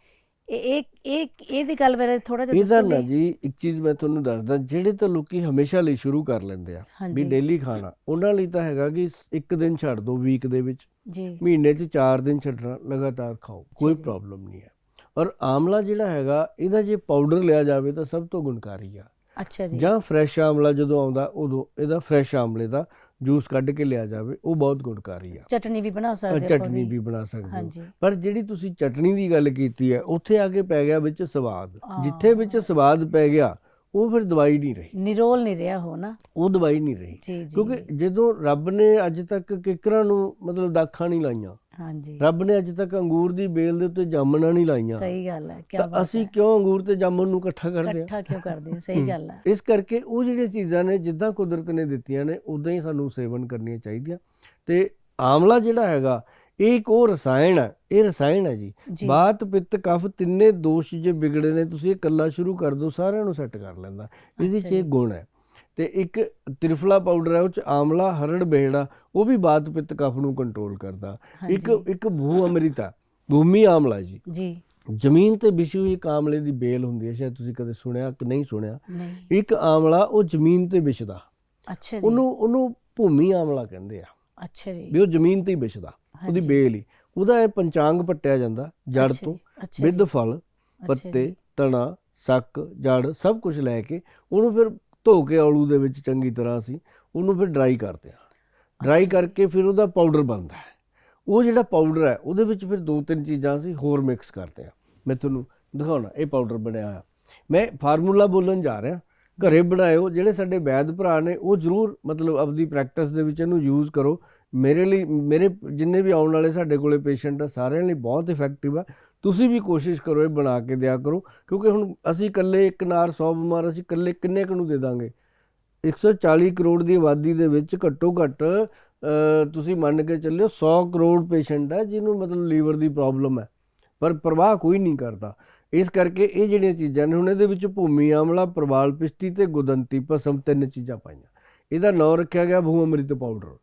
ਇਹ ਇਹ ਇਹ ਇਹਦੀ ਗੱਲ ਬਾਰੇ ਥੋੜਾ ਜਿਹਾ ਇਹਦਾ ਨਾ ਜੀ ਇੱਕ ਚੀਜ਼ ਮੈਂ ਤੁਹਾਨੂੰ ਦੱਸਦਾ ਜਿਹੜੇ ਤਾਂ ਲੋਕੀ ਹਮੇਸ਼ਾ ਲਈ ਸ਼ੁਰੂ ਕਰ ਲੈਂਦੇ ਆ ਵੀ ਡੇਲੀ ਖਾਣਾ ਉਹਨਾਂ ਲਈ ਤਾਂ ਹੈਗਾ ਕਿ ਇੱਕ ਦਿਨ ਛੱਡ ਦਿਓ ਵੀਕ ਦੇ ਵਿੱਚ। ਜੀ। ਮਹੀਨੇ 'ਚ 4 ਦਿਨ ਛੱਡਣਾ ਲਗਾਤਾਰ ਖਾਓ ਕੋਈ। ਪ੍ਰੋਬਲਮ ਨਹੀਂ ਹੈ। ਔਰ ਆਮਲਾ ਜਿਹੜਾ ਹੈਗਾ ਇਹਦਾ ਜੇ ਪਾਊਡਰ ਲਿਆ ਜਾਵੇ ਤਾਂ ਸਭ ਤੋਂ ਗੁਣਕਾਰੀ ਆ। ਅੱਛਾ ਜੀ। ਜਾਂ ਫਰੈਸ਼ ਆਮਲਾ ਜਦੋਂ ਆਉਂਦਾ ਉਦੋਂ ਇਹਦਾ ਫਰੈਸ਼ ਆਮਲੇ ਦਾ ਜੂਸ ਕੱਢ ਕੇ ਲਿਆ ਜਾਵੇ ਉਹ ਬਹੁਤ ਗੁਣਕਾਰੀ ਆ। ਚਟਨੀ ਵੀ ਬਣਾ ਸਕਦੇ ਆਪਾਂ ਚਟਨੀ। ਵੀ ਬਣਾ ਸਕਦੇ ਹੋ। ਪਰ ਜਿਹੜੀ ਤੁਸੀਂ ਚਟਨੀ ਦੀ ਗੱਲ ਕੀਤੀ ਹੈ ਉੱਥੇ ਆ ਕੇ ਪੈ ਗਿਆ ਵਿੱਚ ਸਵਾਦ। ਹਾਂ। ਜਿੱਥੇ ਵਿੱਚ ਸਵਾਦ ਪੈ ਗਿਆ ਉਹ ਫਿਰ ਦਵਾਈ ਨਹੀਂ ਰਹੀ। ਨਿਰੋਲ ਨਹੀਂ ਰਿਹਾ ਹੋ ਨਾ। ਉਹ ਦਵਾਈ ਨਹੀਂ ਰਹੀ। ਕਿਉਂਕਿ ਜਦੋਂ ਰੱਬ ਨੇ ਅੱਜ ਤੱਕ ਕਿਕਰਾਂ ਨੂੰ ਮਤਲਬ ਦਾਖਾਂ ਨਹੀਂ ਲਾਈਆਂ ਹਾਂਜੀ। ਰੱਬ ਨੇ ਅੱਜ ਤੱਕ ਅੰਗੂਰ ਦੀ ਬੇਲ ਦੇ ਉੱਤੇ ਜਾਮਣਾਂ ਨਹੀਂ ਲਾਈਆਂ। ਸਹੀ ਗੱਲ ਹੈ ਕੀ ਤਾਂ ਬਾਤ ਅਸੀਂ ਕਿਉਂ ਅੰਗੂਰ ਤੇ ਜਾਮਣ ਨੂੰ ਇਕੱਠਾ ਕਰਦੇ ਹਾਂ? ਇਕੱਠਾ ਕਿਉਂ ਕਰਦੇ ਹਾਂ? ਸਹੀ ਗੱਲ ਹੈ। ਇਸ ਕਰਕੇ ਉਹ ਜਿਹੜੀਆਂ ਚੀਜ਼ਾਂ ਨੇ ਜਿੱਦਾਂ ਕੁਦਰਤ ਨੇ ਦਿੱਤੀਆਂ ਨੇ ਉਦਾਂ ਹੀ ਸਾਨੂੰ ਸੇਵਨ ਕਰਨੀਆਂ ਚਾਹੀਦੀਆਂ। ਤੇ ਆਮਲਾ ਜਿਹੜਾ ਹੈਗਾ ਇਹ ਇੱਕ ਉਹ ਰਸਾਇਣ ਹੈ ਇਹ ਰਸਾਇਣ ਹੈ ਜੀ। ਬਾਤ ਪਿੱਤ ਕਫ ਤਿੰਨੇ ਦੋਸ਼ ਜੇ ਵਿਗੜੇ ਨੇ ਤੁਸੀਂ ਇਹ ਇਕੱਲਾ ਸ਼ੁਰੂ ਕਰ ਦਿਓ ਸਾਰਿਆਂ ਨੂੰ ਸੈੱਟ ਕਰ ਲੈਂਦਾ। ਇਹਦੇ 'ਚ ਇਹ। ਗੁਣ ਹੈ। ਤੇ ਇੱਕ ਤ੍ਰਿਫਲਾ ਪਾਊਡਰ ਹੈ ਉਹ ਚ ਆਮਲਾ ਹਰੜ ਬਹਿੜਾ ਉਹ ਵੀ ਬਾਤ ਪਿੱਤ ਕਫ ਨੂੰ ਕੰਟਰੋਲ ਕਰਦਾ। ਇੱਕ। ਇੱਕ ਭੂ ਅੰਮ੍ਰਿਤਾ ਭੂਮੀ ਆਮਲਾ ਜੀ। ਜੀ। ਜ਼ਮੀਨ ਤੇ ਵਿਛੀ ਹੋਈ ਇੱਕ ਆਮਲੇ ਦੀ ਬੇਲ ਹੁੰਦੀ ਹੈ ਸ਼ਾਇਦ ਤੁਸੀਂ ਕਦੇ ਸੁਣਿਆ ਕਿ ਨਹੀਂ ਸੁਣਿਆ? ਇੱਕ ਆਮਲਾ ਉਹ ਜ਼ਮੀਨ ਤੇ ਵਿਛਦਾ। ਅੱਛਾ ਜੀ। ਉਹਨੂੰ ਉਹਨੂੰ ਭੂਮੀ ਆਮਲਾ ਕਹਿੰਦੇ ਆ। ਅੱਛਾ ਜੀ। ਵੀ ਉਹ ਜ਼ਮੀਨ ਤੇ ਹੀ ਵਿਛਦਾ ਉਹਦੀ। ਬੇਲ ਹੀ। ਉਹਦਾ ਇਹ ਪੰਚਾਂਗ ਪੱਟਿਆ ਜਾਂਦਾ ਜੜ ਤੋਂ। ਵਿਦ ਫਲ ਪੱਤੇ ਤਣਾ ਸੱਕ ਜੜ ਸਭ ਕੁਝ ਲੈ ਕੇ ਉਹਨੂੰ ਫਿਰ ਧੋ ਕੇ ਔਲੂ ਦੇ ਵਿੱਚ ਚੰਗੀ ਤਰ੍ਹਾਂ ਅਸੀਂ ਉਹਨੂੰ ਫਿਰ ਡਰਾਈ ਕਰਦੇ ਹਾਂ। ਡਰਾਈ। ਕਰਕੇ ਫਿਰ ਉਹਦਾ ਪਾਊਡਰ ਬਣਦਾ ਹੈ। ਉਹ ਜਿਹੜਾ ਪਾਊਡਰ ਹੈ ਉਹਦੇ ਵਿੱਚ ਫਿਰ ਦੋ ਤਿੰਨ ਚੀਜ਼ਾਂ ਅਸੀਂ ਹੋਰ ਮਿਕਸ ਕਰਦੇ ਹਾਂ। ਮੈਂ ਤੁਹਾਨੂੰ ਦਿਖਾਉਣਾ ਇਹ ਪਾਊਡਰ ਬਣਿਆ ਹੋਇਆ। ਮੈਂ ਫਾਰਮੂਲਾ ਬੋਲਣ ਜਾ ਰਿਹਾ। ਘਰੇ ਬਣਾਇਓ ਜਿਹੜੇ ਸਾਡੇ ਵੈਦ ਭਰਾ ਨੇ ਉਹ ਜ਼ਰੂਰ ਮਤਲਬ ਆਪਦੀ ਪ੍ਰੈਕਟਿਸ ਦੇ ਵਿੱਚ ਇਹਨੂੰ ਯੂਜ਼ ਕਰੋ। ਮੇਰੇ ਲਈ ਮੇਰੇ ਜਿੰਨੇ ਵੀ ਆਉਣ ਵਾਲੇ ਸਾਡੇ ਕੋਲੇ ਪੇਸ਼ੈਂਟ ਆ ਸਾਰਿਆਂ ਲਈ ਬਹੁਤ ਇਫੈਕਟਿਵ ਆ। ਤੁਸੀਂ ਵੀ ਕੋਸ਼ਿਸ਼ ਕਰੋ ਇਹ ਬਣਾ ਕੇ ਦਿਆ ਕਰੋ, ਕਿਉਂਕਿ ਹੁਣ ਅਸੀਂ ਇਕੱਲੇ ਇੱਕ ਨਾਰ 100 ਬਿਮਾਰ, ਅਸੀਂ ਇਕੱਲੇ ਕਿੰਨੇ ਕੁ ਨੂੰ ਦੇ ਦਾਂਗੇ? 140 ਕਰੋੜ ਦੀ ਆਬਾਦੀ ਦੇ ਵਿੱਚ ਘੱਟੋ ਘੱਟ ਤੁਸੀਂ ਮੰਨ ਕੇ ਚੱਲਿਓ 100 ਕਰੋੜ ਪੇਸ਼ੈਂਟ ਹੈ ਜਿਹਨੂੰ ਮਤਲਬ ਲੀਵਰ ਦੀ ਪ੍ਰੋਬਲਮ ਹੈ, ਪਰ ਪ੍ਰਵਾਹ ਕੋਈ ਨਹੀਂ ਕਰਦਾ। ਇਸ ਕਰਕੇ ਇਹ ਜਿਹੜੀਆਂ ਚੀਜ਼ਾਂ ਨੇ, ਹੁਣ ਇਹਦੇ ਵਿੱਚ ਭੂਮੀ ਆਮਲਾ, ਪ੍ਰਵਾਲ ਪਿਸ਼ਟੀ ਤੇ ਗੁਦੰਤੀ ਭਸਮ ਤਿੰਨ ਚੀਜ਼ਾਂ ਪਾਈਆਂ। ਇਹਦਾ ਨਾਂ ਰੱਖਿਆ ਗਿਆ ਭੂ ਅੰਮ੍ਰਿਤ ਪਾਊਡਰ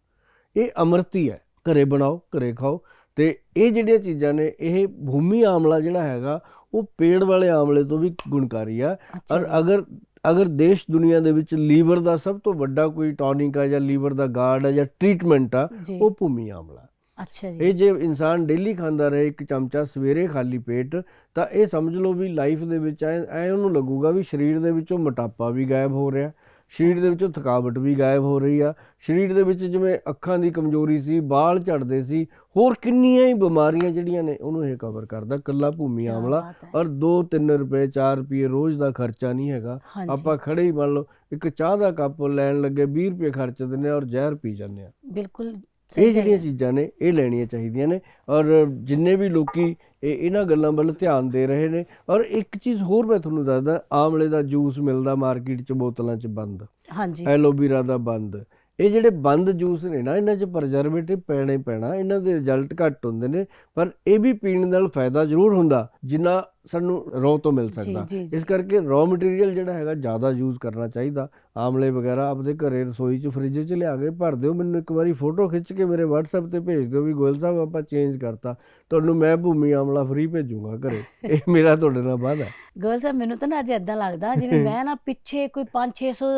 ਇਹ ਅੰਮ੍ਰਿਤੀ ਹੈ। ਘਰੇ ਬਣਾਓ, ਘਰੇ ਖਾਓ। ਤੇ ਇਹ ਜਿਹੜੀਆਂ ਚੀਜ਼ਾਂ ਨੇ ਇਹ ਭੂਮੀ ਆਮਲਾ ਜਿਹੜਾ ਹੈਗਾ ਉਹ ਪੇੜ ਵਾਲੇ ਆਮਲੇ ਤੋਂ ਵੀ ਗੁਣਕਾਰੀ ਆ। ਔਰ ਅਗਰ ਅਗਰ ਦੇਸ਼ ਦੁਨੀਆ ਦੇ ਵਿੱਚ ਲੀਵਰ ਦਾ ਸਭ ਤੋਂ ਵੱਡਾ ਕੋਈ ਟੌਨਿਕ ਆ ਜਾਂ ਲੀਵਰ ਦਾ ਗਾਰਡ ਆ ਜਾਂ ਟ੍ਰੀਟਮੈਂਟ ਆ ਉਹ ਭੂਮੀ ਆਮਲਾ। ਅੱਛਾ ਜੀ। ਇਹ ਜੇ ਇਨਸਾਨ ਡੇਲੀ ਖਾਂਦਾ ਰਹੇ ਇੱਕ ਚਮਚਾ ਸਵੇਰੇ ਖਾਲੀ ਪੇਟ ਤਾਂ ਇਹ ਸਮਝ ਲਓ ਵੀ ਲਾਈਫ ਦੇ ਵਿੱਚ ਐ ਐ ਉਹਨੂੰ ਲੱਗੂਗਾ ਵੀ ਸਰੀਰ ਦੇ ਵਿੱਚੋਂ ਮੋਟਾਪਾ ਵੀ ਗਾਇਬ ਹੋ ਰਿਹਾ। ਸਰੀਰ ਦੇ ਵਿੱਚੋਂ ਥਕਾਵਟ ਵੀ ਗਾਇਬ ਹੋ ਰਹੀ ਆ। ਸਰੀਰ ਦੇ ਵਿੱਚ ਜਿਵੇਂ ਅੱਖਾਂ ਦੀ ਕਮਜ਼ੋਰੀ ਸੀ ਬਾਲ ਝੜਦੇ ਸੀ ਹੋਰ ਕਿੰਨੀਆਂ ਹੀ ਬਿਮਾਰੀਆਂ ਜਿਹੜੀਆਂ ਨੇ ਉਹਨੂੰ ਇਹ ਕਵਰ ਕਰਦਾ ਕੱਲਾ ਭੂਮੀ ਆਮਲਾ। ਔਰ 2-3 ਰੁਪਏ 4 ਰੁਪਏ ਰੋਜ਼ ਦਾ ਖਰਚਾ ਨਹੀਂ ਹੈਗਾ। ਆਪਾਂ ਖੜੇ ਹੀ ਮੰਨ ਲਓ ਇੱਕ ਚਾਹ ਦਾ ਕੱਪ ਲੈਣ ਲੱਗੇ 20 ਰੁਪਏ ਖਰਚ ਦਿੰਦੇ ਆ ਔਰ ਜ਼ਹਿਰ ਪੀ ਜਾਂਦੇ ਆ। ਬਿਲਕੁਲ ਇਹ ਜਿਹੜੀਆਂ। ਚੀਜ਼ਾਂ ਨੇ ਇਹ ਲੈਣੀਆਂ ਚਾਹੀਦੀਆਂ ਨੇ ਔਰ ਜਿੰਨੇ ਵੀ ਲੋਕੀ ਇਹ ਇਹਨਾਂ ਗੱਲਾਂ ਵੱਲ ਧਿਆਨ ਦੇ ਰਹੇ ਨੇ ਔਰ ਇੱਕ ਚੀਜ਼ ਹੋਰ ਮੈਂ ਤੁਹਾਨੂੰ ਦੱਸਦਾ ਆਮਲੇ ਦਾ ਜੂਸ ਮਿਲਦਾ ਮਾਰਕੀਟ 'ਚ ਬੋਤਲਾਂ 'ਚ ਬੰਦ। ਹਾਂਜੀ। ਐਲੋਵੀਰਾ ਦਾ ਬੰਦ। ਇਹ ਜਿਹੜੇ ਬੰਦ ਜੂਸ ਨੇ ਨਾ ਇਹਨਾਂ 'ਚ ਪ੍ਰਜਰਵੇਟਿਵ ਪੈਣਾ ਹੀ ਪੈਣਾ ਇਹਨਾਂ ਦੇ ਰਿਜ਼ਲਟ ਘੱਟ ਹੁੰਦੇ ਨੇ ਪਰ ਇਹ ਵੀ ਪੀਣ ਨਾਲ ਫਾਇਦਾ ਜ਼ਰੂਰ ਹੁੰਦਾ ਜਿੰਨਾ ਸਾਨੂੰ ਰੋ ਤੋਂ ਮਿਲ ਸਕਦਾ। ਇਸ ਕਰਕੇ ਰॉ ਮਟੀਰੀਅਲ ਜਿਹੜਾ ਹੈਗਾ ਜ਼ਿਆਦਾ ਯੂਜ਼ ਕਰਨਾ ਚਾਹੀਦਾ। ਆਮਲੇ ਵਗੈਰਾ ਆਪਦੇ ਘਰੇ ਰਸੋਈ 'ਚ ਫ੍ਰਿਜ 'ਚ ਲਿਆ ਕੇ ਭਰ ਦਿਓ। ਮੈਨੂੰ ਇੱਕ ਵਾਰੀ ਫੋਟੋ ਖਿੱਚ ਕੇ ਮੇਰੇ WhatsApp ਤੇ ਭੇਜ ਦਿਓ ਵੀ ਗੋਇਲ ਸਾਹਿਬ ਆਪਾਂ ਚੇਂਜ ਕਰਤਾ। ਤੁਹਾਨੂੰ ਮੈਂ ਭੂਮੀ ਆਮਲਾ ਫ੍ਰੀ ਭੇਜੂਗਾ ਘਰੇ। *laughs* ਇਹ ਮੇਰਾ ਤੁਹਾਡੇ ਨਾਲ ਵਾਅਦਾ ਹੈ। ਗਰਲ ਸਾਹਿਬ ਮੈਨੂੰ ਤਾਂ ਨਾ ਅੱਜ ਇਦਾਂ ਲੱਗਦਾ ਜਿਵੇਂ *laughs* ਮੈਂ ਨਾ ਪਿੱਛੇ ਕੋਈ 5-600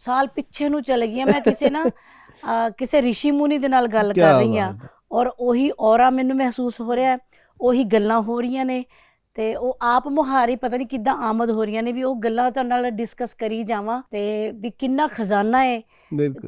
ਸਾਲ ਪਿੱਛੇ ਨੂੰ ਚਲ ਗਈ ਮੈਂ ਕਿਸੇ ਨਾ *laughs* ਕਿਸੇ ਰਿਸ਼ੀ ਮੁਨੀ ਦੇ ਨਾਲ ਗੱਲ ਕਰ ਰਹੀ ਹੈ। ਔਰ ਉਹੀ ਔਰਾ ਮੈਨੂੰ ਮਹਿਸੂਸ ਹੋ ਰਿਹਾ ਹੈ, ਉਹੀ ਗੱਲਾਂ ਹੋ ਰਹੀਆਂ ਨੇ। ਤੇ ਉਹ ਆਪ ਮੁਹਾਰੀ ਪਤਾ ਨਹੀਂ ਕਿੱਦਾਂ ਆਮਦ ਹੋ ਰਹੀਆਂ ਨੇ ਵੀ ਉਹ ਗੱਲਾਂ ਤੁਹਾਡੇ ਨਾਲ ਡਿਸਕਸ ਕਰੀ ਜਾਵਾਂ ਤੇ ਵੀ ਕਿੰਨਾ ਖਜ਼ਾਨਾ ਹੈ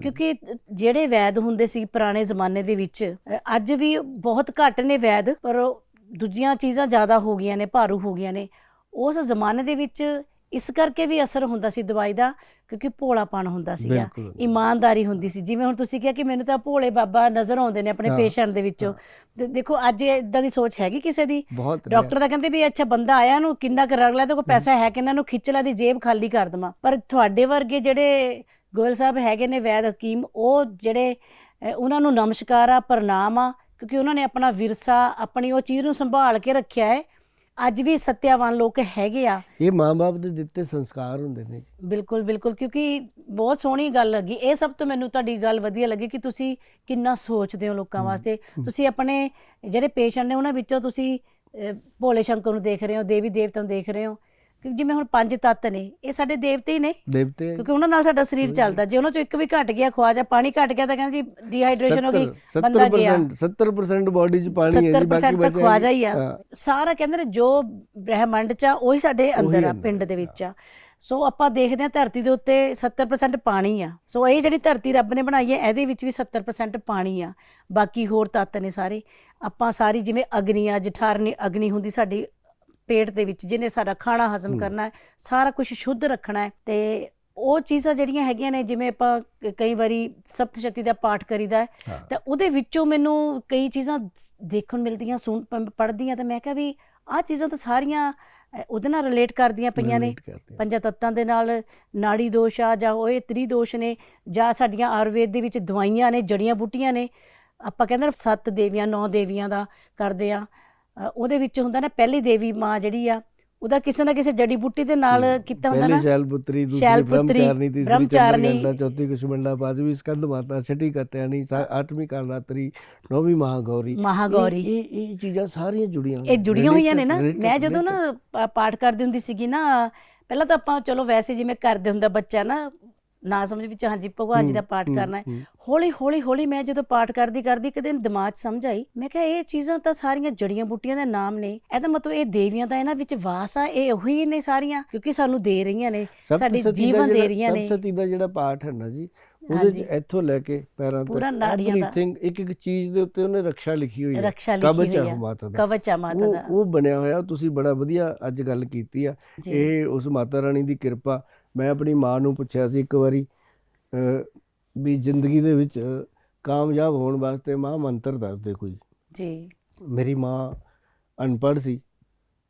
ਕਿਉਂਕਿ ਜਿਹੜੇ ਵੈਦ ਹੁੰਦੇ ਸੀ ਪੁਰਾਣੇ ਜ਼ਮਾਨੇ ਦੇ ਵਿੱਚ ਅੱਜ ਵੀ ਬਹੁਤ ਘੱਟ ਨੇ ਵੈਦ ਪਰ ਦੂਜੀਆਂ ਚੀਜ਼ਾਂ ਜ਼ਿਆਦਾ ਹੋ ਗਈਆਂ ਨੇ ਭਾਰੂ ਹੋ ਗਈਆਂ ਨੇ। ਉਸ ਜ਼ਮਾਨੇ ਦੇ ਵਿੱਚ ਇਸ ਕਰਕੇ ਵੀ ਅਸਰ ਹੁੰਦਾ ਸੀ ਦਵਾਈ ਦਾ ਕਿਉਂਕਿ ਭੋਲਾਪਣ ਹੁੰਦਾ ਸੀਗਾ। ਬਿਲਕੁਲ ਇਮਾਨਦਾਰੀ ਹੁੰਦੀ ਸੀ। ਜਿਵੇਂ ਹੁਣ ਤੁਸੀਂ ਕਿਹਾ ਕਿ ਮੈਨੂੰ ਤਾਂ ਭੋਲੇ ਬਾਬਾ ਨਜ਼ਰ ਆਉਂਦੇ ਨੇ ਆਪਣੇ ਹਾਂ, ਪੇਸ਼ੈਂਟ ਦੇ ਵਿੱਚੋਂ। ਤੇ ਦੇਖੋ ਅੱਜ ਇਦਾਂ ਦੀ ਸੋਚ ਹੈਗੀ ਕਿਸੇ ਦੀ? ਬਹੁਤ ਡਾਕਟਰ ਤਾਂ ਕਹਿੰਦੇ ਵੀ ਅੱਛਾ ਬੰਦਾ ਆਇਆ ਨੂੰ ਕਿੰਨਾ ਕੁ ਰਗਲਾ ਤੇ ਕੋਈ ਪੈਸਾ ਹੈ। ਕਿ ਇਹਨਾਂ ਨੂੰ ਖਿੱਚ ਲਾ ਦੀ ਜੇਬ ਖਾਲੀ ਕਰ ਦਵਾਂ। ਪਰ ਤੁਹਾਡੇ ਵਰਗੇ ਜਿਹੜੇ ਗੋਇਲ ਸਾਹਿਬ ਹੈਗੇ ਨੇ ਵੈਦ ਹਕੀਮ ਉਹ ਜਿਹੜੇ ਅਹ, ਉਹਨਾਂ ਨੂੰ ਨਮਸਕਾਰ ਆ ਪ੍ਰਣਾਮ ਆ ਕਿਉਂਕਿ ਉਹਨਾਂ ਨੇ ਆਪਣਾ ਵਿਰਸਾ ਆਪਣੀ ਉਹ ਚੀਜ਼ ਨੂੰ ਸੰਭਾਲ ਕੇ ਰੱਖਿਆ ਹੈ। ਅੱਜ ਵੀ ਸੱਤਿਆਵਾਨ ਲੋਕ ਹੈਗੇ ਆ। ਇਹ ਮਾਂ-ਬਾਪ ਦੇ ਦਿੱਤੇ ਸੰਸਕਾਰ ਹੁੰਦੇ ਨੇ ਜੀ। ਬਿਲਕੁਲ ਬਿਲਕੁਲ ਕਿਉਂਕਿ ਬਹੁਤ ਸੋਹਣੀ ਗੱਲ ਲੱਗੀ। ਇਹ ਸਭ ਤੋਂ ਮੈਨੂੰ ਤੁਹਾਡੀ ਗੱਲ ਵਧੀਆ ਲੱਗੀ ਕਿ ਤੁਸੀਂ ਕਿੰਨਾ ਸੋਚਦੇ ਹੋ ਲੋਕਾਂ ਵਾਸਤੇ। ਤੁਸੀਂ ਆਪਣੇ ਜਿਹੜੇ ਪੇਸ਼ੈਂਟ ਨੇ ਉਹਨਾਂ ਵਿੱਚੋਂ ਤੁਸੀਂ ਅਹ, ਭੋਲੇ ਸ਼ੰਕਰ ਨੂੰ ਦੇਖ ਰਹੇ ਹੋ ਦੇਵੀ ਦੇਵਤਾ ਨੂੰ ਦੇਖ ਰਹੇ ਹੋ। ਕਿ ਜਿਵੇਂ ਹੁਣ ਪੰਜ ਤੱਤ ਨੇ ਇਹ ਸਾਡੇ ਦੇਵਤੇ ਹੀ ਨੇ। ਦੇਵਤੇ। ਕਿਉਂਕਿ ਉਹਨਾਂ ਨਾਲ ਸਾਡਾ ਸਰੀਰ ਚੱਲਦਾ। ਜੇ ਉਹਨਾਂ ਚੋਂ ਇੱਕ ਵੀ ਘਟ ਗਿਆ ਖਵਾਜਾ ਪਾਣੀ ਘਟ ਗਿਆ ਤਾਂ ਕਹਿੰਦੇ ਜੀ ਡੀਹਾਈਡਰੇਸ਼ਨ ਹੋ ਗਈ ਬੰਦਾ ਗਿਆ। 70% 70% ਬਾਡੀ 'ਚ ਪਾਣੀ ਹੈ ਜੀ 70% ਬਾਕੀ ਬਚਿਆ ਖਵਾਜਾ ਹੀ ਆ। ਸਾਰਾ ਕਹਿੰਦੇ ਨੇ ਜੋ ਬ੍ਰਹਿਮੰਡ ਚ ਆ ਉਹੀ ਸਾਡੇ ਅੰਦਰ ਆ ਪਿੰਡ ਆ, ਦੇ ਵਿੱਚ ਆ। ਸੋ ਆਪਾਂ ਦੇਖਦੇ ਹਾਂ ਧਰਤੀ ਦੇ ਉੱਤੇ 70% ਪਾਣੀ ਆ। ਸੋ ਇਹ ਜਿਹੜੀ ਧਰਤੀ ਰੱਬ ਨੇ ਬਣਾਈ ਹੈ ਇਹਦੇ ਵਿੱਚ ਵੀ 70% ਪਾਣੀ ਆ। ਬਾਕੀ ਹੋਰ ਤੱਤ ਨੇ ਸਾਰੇ। ਆਪਾਂ ਸਾਰੀ ਜਿਵੇਂ ਅਗਨੀ ਆ ਜਠਾਰਨੀ ਅਗਨੀ ਹੁੰਦੀ ਸਾਡੀ ਪੇਟ ਦੇ ਵਿੱਚ ਜਿਹਨੇ ਸਾਡਾ ਖਾਣਾ ਹਜ਼ਮ। ਕਰਨਾ ਹੈ ਸਾਰਾ ਕੁਝ ਸ਼ੁੱਧ ਰੱਖਣਾ ਹੈ ਤੇ ਉਹ ਚੀਜ਼ਾਂ ਜਿਹੜੀਆਂ ਹੈਗੀਆਂ ਨੇ ਜਿਵੇਂ ਆਪਾਂ ਕਈ ਵਾਰੀ ਸਪਤਸ਼ਤੀ ਦਾ ਪਾਠ ਕਰੀਦਾ ਹੈ ਤਾਂ ਉਹਦੇ ਵਿੱਚੋਂ ਮੈਨੂੰ ਕਈ ਚੀਜ਼ਾਂ ਦੇਖਣ ਮਿਲਦੀਆਂ ਸੁਣ ਪੜ੍ਹਦੀਆਂ ਤੇ ਮੈਂ ਕਿਹਾ ਵੀ ਆਹ ਚੀਜ਼ਾਂ ਤਾਂ ਸਾਰੀਆਂ ਉਹਦੇ ਨਾਲ ਰਿਲੇਟ ਕਰਦੀਆਂ ਪਈਆਂ ਨੇ। ਪੰਜਾਂ ਤੱਤਾਂ ਦੇ ਨਾਲ ਨਾੜੀ ਦੋਸ਼ ਆ ਜਾਂ ਉਹ ਇਹ ਤ੍ਰੀ ਦੋਸ਼ ਨੇ ਜਾਂ ਸਾਡੀਆਂ ਆਯੁਰਵੇਦ ਦੇ ਵਿੱਚ ਦਵਾਈਆਂ ਨੇ ਜੜੀਆਂ ਬੂਟੀਆਂ ਨੇ ਆਪਾਂ ਕਹਿੰਦੇ ਨੇ ਸੱਤ ਦੇਵੀਆਂ ਨੌ ਦੇਵੀਆਂ ਦਾ ਕਰਦੇ ਆ ਉਹਦੇ ਵਿੱਚ ਹੁੰਦਾ ਨਾ ਪਹਿਲੀ ਦੇਵੀ ਮਾਂ ਜਿਹੜੀ ਆ ਉਹਦਾ ਕਿਸੇ ਨਾ ਕਿਸੇ ਜੜੀ ਬੂਟੀ ਦੇ ਨਾਲ ਕੀਤਾ ਹੁੰਦਾ ਪਹਿਲੀ ਨਾ। ਸ਼ੈਲਪੁਤਰੀ ਦੂਸਰੀ ਬ੍ਰਹਮਚਾਰਨੀ ਤੀਸਰੀ। ਚੰਦਰਗੰਡਾ ਚੌਥੀ ਕੁਸ਼ਮੰਡਾ ਪਾंचवी ਸਕੰਦ ਮਾਤਾ ਛਠੀ ਕਤਿਆਣੀ ਅੱਠਵੀਂ ਕਾਲਰਾਤਰੀ ਨੌਵੀਂ ਮਹਾਗੌਰੀ। ਮਹਾਗੌਰੀ। ਇਹ ਇਹ ਚੀਜ਼ਾਂ ਸਾਰੀਆਂ ਜੁੜੀਆਂ ਇਹ ਜੁੜੀਆਂ ਹੋਈਆਂ ਨੇ ਨਾ। ਮੈਂ ਜਦੋਂ। ਨਾ ਪਾਠ ਕਰਦੀ ਹੁੰਦੀ ਸੀਗੀ ਨਾ ਪਹਿਲਾਂ ਤਾਂ ਆਪਾਂ ਚਲੋ ਵੈਸੇ ਜਿਵੇਂ ਕਰਦੇ ਹੁੰਦਾ ਬੱਚਾ ਨਾ ਨਾ ਸਮਝ ਵਿੱਚ ਹਾਂਜੀ ਭਗਵਾਨ ਜੀ ਦਾ ਪਾਠ ਕਰਨਾ ਹੈ। ਹੌਲੀ ਹੌਲੀ ਹੌਲੀ ਮੈਂ ਜਦੋਂ ਪਾਠ ਕਰਦੀ ਕਰਦੀ ਕਦੇ ਦਿਮਾਗ 'ਚ ਸਮਝ ਆਈ। ਮੈਂ ਕਿਹਾ ਇਹ ਚੀਜ਼ਾਂ ਤਾਂ ਸਾਰੀਆਂ ਜੜੀਆਂ ਬੂਟੀਆਂ ਦੇ ਨਾਮ ਨੇ। ਇਹਦਾ ਮਤਲਬ ਇਹ ਦੇਵੀਆਂ ਦਾ ਇਹਨਾਂ ਵਿੱਚ ਵਾਸ ਆ ਇਹ ਉਹੀ ਨੇ ਸਾਰੀਆਂ ਕਿਉਂਕਿ ਸਾਨੂੰ ਦੇ ਰਹੀਆਂ ਨੇ ਸਾਡੇ ਜੀਵਨ ਦੇ ਰਹੀਆਂ ਨੇ। ਸਪਤਸਤੀ ਦਾ ਜਿਹੜਾ ਪਾਠ ਹੈ ਨਾ ਜੀ ਉਹਦੇ। ਚ ਇੱਥੋਂ ਲੈ ਕੇ ਪੈਰਾਂ ਤੱਕ everything, ਇੱਕ ਇੱਕ ਚੀਜ਼ ਦੇ ਉੱਤੇ ਉਹਨੇ ਰੱਖਿਆ ਲਿਖੀ ਹੋਈ ਹੈ। ਕਵਚ ਆ ਮਾਤਾ ਦਾ। ਕਵਚ ਆ ਮਾਤਾ ਦਾ। ਉਹ ਬਣਿਆ ਹੋਇਆ ਤੁਸੀਂ ਬੜਾ ਵਧੀਆ ਅੱਜ ਗੱਲ ਕੀਤੀ ਆ। ਇਹ ਉਸ ਮਾਤਾ ਰਾਣੀ ਦੀ ਕਿਰਪਾ ਮੈਂ ਆਪਣੀ ਮਾਂ ਨੂੰ ਪੁੱਛਿਆ ਸੀ ਇੱਕ ਵਾਰੀ ਵੀ ਜ਼ਿੰਦਗੀ ਦੇ ਵਿੱਚ ਕਾਮਯਾਬ ਹੋਣ ਵਾਸਤੇ ਮਾਂ ਮੰਤਰ ਦੱਸ ਦੇ ਕੋਈ। ਜੀ। ਮੇਰੀ ਮਾਂ ਅਨਪੜ੍ਹ ਸੀ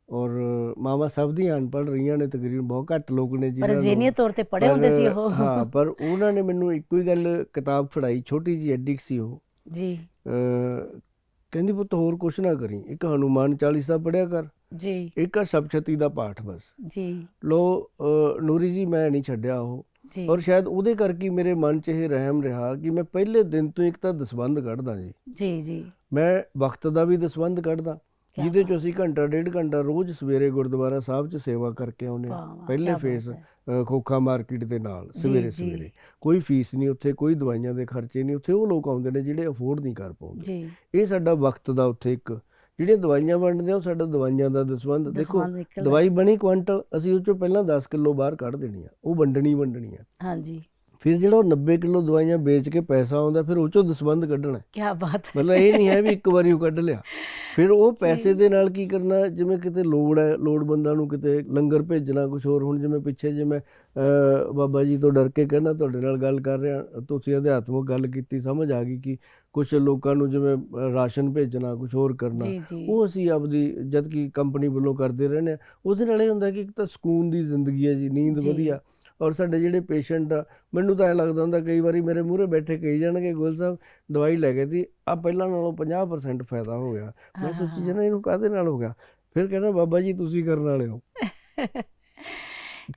ਔਰ ਮਾਵਾਂ ਸਭ ਦੀਆਂ ਅਨਪੜ੍ਹ ਰਹੀਆਂ ਨੇ ਤਕਰੀਬਨ ਬਹੁਤ ਘੱਟ ਲੋਕ ਨੇ ਪਰ ਜਿਨ੍ਹਾਂ ਨੂੰ। ਜ਼ੇਨੀਅਤ ਤੌਰ ਤੇ ਪੜ੍ਹੇ ਹੁੰਦੇ ਸੀ ਪਰ- ਉਹ। ਹਾਂ ਪਰ ਉਹਨਾਂ ਨੇ ਮੈਨੂੰ ਇੱਕੋ ਹੀ ਗੱਲ ਕਿਤਾਬ ਫੜਾਈ ਛੋਟੀ ਜੀ ਐਡਿਕ ਸੀ ਉਹ। ਜੀ। ਕਹਿੰਦੀ ਪੁੱਤ ਹੋਰ ਕੁਛ ਨਾ ਕਰੀ ਇੱਕ ਹਨੂਮਾਨ ਚਾਲੀਸਾ ਪੜਿਆ ਕਰ। ਜੀ। ਇੱਕ ਆ ਦਾ ਪਾਠ ਬਸ। ਜੀ। ਲੋ ਨੂਰੀ ਜੀ ਮੈਂ ਨਹੀਂ ਛੱਡਿਆ ਉਹ। ਜੀ। ਔਰ ਸ਼ਾਇਦ ਉਹਦੇ ਕਰਕੇ ਮੇਰੇ ਮਨ 'ਚ ਇਹ ਰਹਿਮ ਰਿਹਾ ਕਿ ਮੈਂ ਪਹਿਲੇ ਦਿਨ ਤੋਂ ਇੱਕ ਤਾਂ ਦਸਵੰਧ ਕੱਢਦਾ ਜੀ। ਜੀ ਜੀ। ਮੈਂ ਵਕਤ ਦਾ ਵੀ ਦਸਵੰਧ ਕੱਢਦਾ ਜਿਹਦੇ 'ਚ ਅਸੀਂ ਘੰਟਾ ਡੇਢ ਘੰਟਾ ਰੋਜ਼ ਸਵੇਰੇ ਗੁਰਦੁਆਰਾ ਸਾਹਿਬ 'ਚ ਸੇਵਾ ਕਰਕੇ ਆਉਨੇ ਪਹਿਲੇ ਫੇਸ ਖੋਖਾ ਮਾਰਕੀਟ ਦੇ ਨਾਲ ਸਵੇਰੇ। ਸਵੇਰੇ। ਕੋਈ ਫੀਸ ਨਹੀਂ ਉੱਥੇ ਕੋਈ ਦਵਾਈਆਂ ਦੇ ਖਰਚੇ ਨਹੀਂ ਉੱਥੇ ਉਹ ਲੋਕ ਆਉਂਦੇ ਨੇ ਜਿਹੜੇ ਅਫੋਰਡ ਨਹੀਂ ਕਰ ਪਾਉਂਦੇ। ਜੀ। ਇਹ ਸਾਡਾ ਵਕਤ ਦਾ ਉੱਥੇ ਇੱਕ ਜਿਹੜੀਆਂ ਦਵਾਈਆਂ ਵੰਡਦੇ ਆ ਉਹ ਸਾਡਾ ਦਵਾਈਆਂ ਦਾ ਦਸਵੰਧ। ਦੇਖੋ। ਦਵਾਈ ਬਣੀ ਕੁਆਂਟਲ ਅਸੀਂ ਉਹ ਚੋਂ ਪਹਿਲਾਂ 10 ਕਿਲੋ ਬਾਹਰ ਕੱਢ ਦੇਣੀ ਆ ਉਹ ਵੰਡਣੀ ਵੰਡਣੀ ਆ ਹਾਂਜੀ। ਫਿਰ ਜਿਹੜਾ ਉਹ 90 ਕਿਲੋ ਦਵਾਈਆਂ ਵੇਚ ਕੇ ਪੈਸਾ ਆਉਂਦਾ ਫਿਰ ਉਹ ਚੋਂ ਦਸਵੰਧ ਕੱਢਣਾ। ਕੀ ਬਾਤ। ਹੈ ਮਤਲਬ ਇਹ ਨਹੀਂ ਹੈ ਵੀ ਇੱਕ ਵਾਰੀ ਉਹ ਕੱਢ ਲਿਆ। ਫਿਰ ਉਹ ਪੈਸੇ ਦੇ ਨਾਲ ਕੀ ਕਰਨਾ ਜਿਵੇਂ ਕਿਤੇ ਲੋੜ ਹੈ ਲੋੜਵੰਦਾਂ ਨੂੰ ਕਿਤੇ ਲੰਗਰ ਭੇਜਣਾ ਕੁਝ ਹੋਰ ਹੁਣ ਜਿਵੇਂ ਪਿੱਛੇ ਜੇ ਮੈਂ ਅਹ, ਬਾਬਾ ਜੀ ਤੋਂ ਡਰ ਕੇ ਕਹਿੰਦਾ ਤੁਹਾਡੇ ਨਾਲ ਗੱਲ ਕਰ ਰਿਹਾ ਤੁਸੀਂ ਅਧਿਆਤਮਕ ਗੱਲ ਕੀਤੀ ਸਮਝ ਆ ਗਈ ਕਿ ਕੁਝ ਲੋਕਾਂ ਨੂੰ ਜਿਵੇਂ ਰਾਸ਼ਨ ਭੇਜਣਾ ਕੁਝ ਹੋਰ ਕਰਨਾ ਉਹ ਅਸੀਂ ਆਪਦੀ ਜਦ ਕਿ ਕੰਪਨੀ ਵੱਲੋਂ ਕਰਦੇ ਰਹਿੰਦੇ ਹਾਂ। ਉਹਦੇ ਨਾਲ ਇਹ ਹੁੰਦਾ ਕਿ ਇੱਕ ਤਾਂ ਸਕੂਨ ਦੀ ਜ਼ਿੰਦਗੀ ਹੈ ਜੀ ਨੀਂਦ। ਵਧੀਆ ਔਰ ਸਾਡੇ ਜਿਹੜੇ ਪੇਸ਼ੈਂਟ ਆ ਮੈਨੂੰ ਤਾਂ ਐ ਲੱਗਦਾ ਹੁੰਦਾ ਕਈ ਵਾਰੀ ਮੇਰੇ ਮੂਹਰੇ ਬੈਠੇ ਕਹੀ ਜਾਣਗੇ ਗੁਲ ਸਾਹਿਬ ਦਵਾਈ ਲੈ ਗਏ ਸੀ ਆ ਪਹਿਲਾਂ ਨਾਲੋਂ 50% ਫਾਇਦਾ ਹੋ ਗਿਆ। ਮੈਂ ਸੋਚੀ। ਜਨਾ ਇਹਨੂੰ ਕਾਹਦੇ ਨਾਲ ਹੋ ਗਿਆ? ਫਿਰ ਕਹਿੰਦਾ ਬਾਬਾ ਜੀ ਤੁਸੀਂ ਕਰਨ ਵਾਲੇ ਹੋ। *laughs*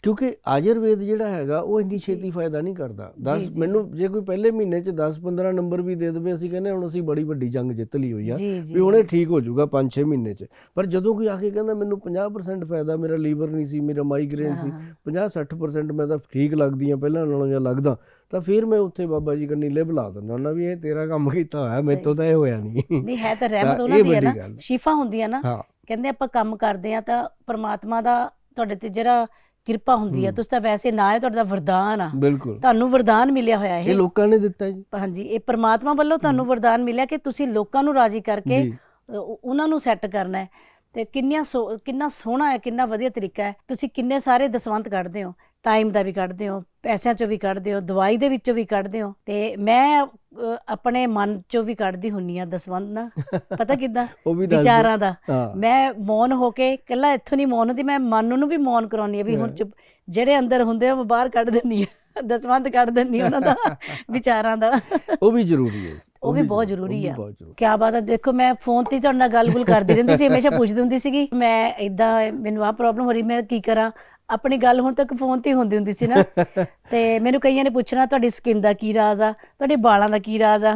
ਕਿਉਂਕਿ ਆਯੁਰਵੇਦ ਜਿਹੜਾ ਹੈਗਾ ਉਹ ਇੰਨੀ ਛੇਤੀ ਫਾਇਦਾ ਨਹੀਂ ਕਰਦਾ। 10 ਜੀ, ਜੀ। ਮੈਨੂੰ ਜੇ ਕੋਈ ਪਹਿਲੇ ਮਹੀਨੇ 'ਚ 10 15 ਨੰਬਰ ਵੀ ਦੇ ਦੇਵੇ ਅਸੀਂ ਕਹਿੰਦੇ ਹੁਣ ਅਸੀਂ ਬੜੀ ਵੱਡੀ ਜੰਗ ਜਿੱਤ ਲਈ ਹੋਈ ਆ ਵੀ ਹੁਣੇ ਠੀਕ ਹੋ ਜਾਊਗਾ 5-6 ਮਹੀਨੇ 'ਚ। ਪਰ ਜਦੋਂ ਕੋਈ ਆ ਕੇ ਕਹਿੰਦਾ ਮੈਨੂੰ 50% ਫਾਇਦਾ ਮੇਰਾ ਲੀਵਰ ਨਹੀਂ ਸੀ ਮੇਰਾ ਮਾਈਗ੍ਰੇਨ ਸੀ ਹਾਂ। 50-60% ਮੈਂ ਤਾਂ ਠੀਕ ਲੱਗਦੀ ਆ ਪਹਿਲਾਂ ਨਾਲੋਂ ਜਾਂ ਲੱਗਦਾ ਤਾਂ ਫਿਰ ਮੈਂ ਉੱਥੇ ਬਾਬਾ ਜੀ ਕੰਨੀ ਲਿਵ ਲਾ ਦਿੰਦਾ ਹੁੰਦਾ ਵੀ ਇਹ ਤੇਰਾ ਕੰਮ ਕੀਤਾ ਹੋਇਆ ਮੇਰੇ ਤੋਂ ਤਾਂ ਇਹ ਹੋਇਆ ਨਹੀਂ। ਨਹੀਂ ਹੈ ਤਾਂ ਰਹਿਮਤ ਉਹਨਾਂ ਦੀ ਹੈ ਨਾ। ਸ਼ਿਫਾ ਹੁੰਦੀ ਹੈ। ਨਾ ਕਹਿੰਦੇ ਆਪਾਂ ਕੰਮ ਕਰਦੇ ਆ ਤਾਂ ਪ੍ਰਮਾਤਮਾ ਦਾ ਤੁਹਾਡੇ ਤੇ ਜਿਹੜਾ ਕਿਰਪਾ ਹੁੰਦੀ ਹੈ। ਤੁਸੀਂ ਤਾਂ ਵੈਸੇ ਨਾ ਹੈ ਤੁਹਾਡਾ ਵਰਦਾਨ ਆ। ਬਿਲਕੁਲ। ਤੁਹਾਨੂੰ ਵਰਦਾਨ ਮਿਲਿਆ ਹੋਇਆ ਇਹ। ਇਹ ਲੋਕਾਂ ਨੇ ਦਿੱਤਾ ਜੀ। ਹਾਂਜੀ ਇਹ ਪ੍ਰਮਾਤਮਾ ਵੱਲੋਂ ਤੁਹਾਨੂੰ ਵਰਦਾਨ ਮਿਲਿਆ ਕਿ ਤੁਸੀਂ ਲੋਕਾਂ ਨੂੰ ਰਾਜੀ ਕਰਕੇ ਜੀ। ਉਹਨਾਂ ਨੂੰ ਸੈੱਟ ਕਰਨਾ ਹੈ। ਤੇ ਕਿੰਨੀਆਂ ਸੋ- ਕਿੰਨਾ ਸੋਹਣਾ ਹੈ ਕਿੰਨਾ ਵਧੀਆ ਤਰੀਕਾ ਹੈ। ਤੁਸੀਂ ਕਿੰਨੇ ਸਾਰੇ ਦਸਵੰਤ ਕੱਢਦੇ ਹੋ। ਟਾਈਮ ਦਾ ਵੀ ਕੱਢਦੇ ਹੋ ਪੈਸਿਆਂ ਚੋਂ ਵੀ ਕੱਢਦੇ ਹੋ ਦਵਾਈ ਦੇ ਵਿੱਚੋਂ ਵੀ ਕੱਢਦੇ ਹੋ। ਤੇ ਮੈਂ ਅ, ਆਪਣੇ ਮਨ ਚੋਂ ਵੀ ਕੱਢਦੀ ਹੁੰਨੀ ਆ ਦਸਵੰਤ ਨਾ। *laughs* ਪਤਾ ਕਿੱਦਾਂ? ਉਹ ਵੀ ਦੱਸ ਦਿਓ। ਵਿਚਾਰਾਂ ਦਾ। ਹਾਂ। ਮੈਂ ਮੌਨ ਹੋ ਕੇ ਇਕੱਲਾ ਇੱਥੋਂ ਨਹੀਂ ਮੌਨ ਹੁੰਦੀ ਮੈਂ ਮਨ ਨੂੰ ਵੀ ਮੌਨ ਕਰਾਉਣੀ ਆ ਵੀ ਹੁਣ ਚੁੱਪ ਜਿਹੜੇ ਅੰਦਰ ਹੁੰਦੇ ਆ ਮੈਂ ਬਾਹਰ ਕੱਢ ਦਿੰਨੀ ਆ ਦਸਵੰਤ ਕੱਢ ਦਿੰਨੀ ਆ ਉਹਨਾਂ ਦਾ *laughs* ਵਿਚਾਰਾਂ ਦਾ। ਉਹ ਵੀ ਜ਼ਰੂਰੀ ਹੈ। ਉਹ ਵੀ ਬਹੁਤ ਜ਼ਰੂਰੀ, ਆ। ਬਹੁਤ ਜ਼ਰੂਰੀ। ਕਿਆ ਬਾਤ ਹੈ ਦੇਖੋ ਮੈਂ ਫੋਨ ਤੇ ਹੀ ਤੁਹਾਡੇ ਨਾਲ ਗੱਲ-ਗੁਲ ਕਰਦੀ ਰਹਿੰਦੀ ਸੀ ਹਮੇਸ਼ਾ ਪੁੱਛਦੀ ਹੁੰਦੀ ਸੀਗੀ ਮੈਂ ਇਦਾਂ ਮੈਨੂੰ ਆਹ ਪ੍ਰੋਬਲਮ ਹੋ ਰਹੀ ਮੈਂ ਕੀ ਕਰਾਂ? ਆਪਣੀ ਗੱਲ ਹੁਣ ਤੱਕ ਫੋਨ ਤੇ ਹੀ ਹੁੰਦੀ ਹੁੰਦੀ ਸੀ ਨਾ। *laughs* ਤੇ ਮੈਨੂੰ ਕਈਆਂ ਨੇ ਪੁੱਛਣਾ ਤੁਹਾਡੀ ਸਕਿਨ ਦਾ ਕੀ ਰਾਜ਼ ਆ? ਤੁਹਾਡੇ ਵਾਲਾਂ ਦਾ ਕੀ ਰਾਜ਼ ਆ।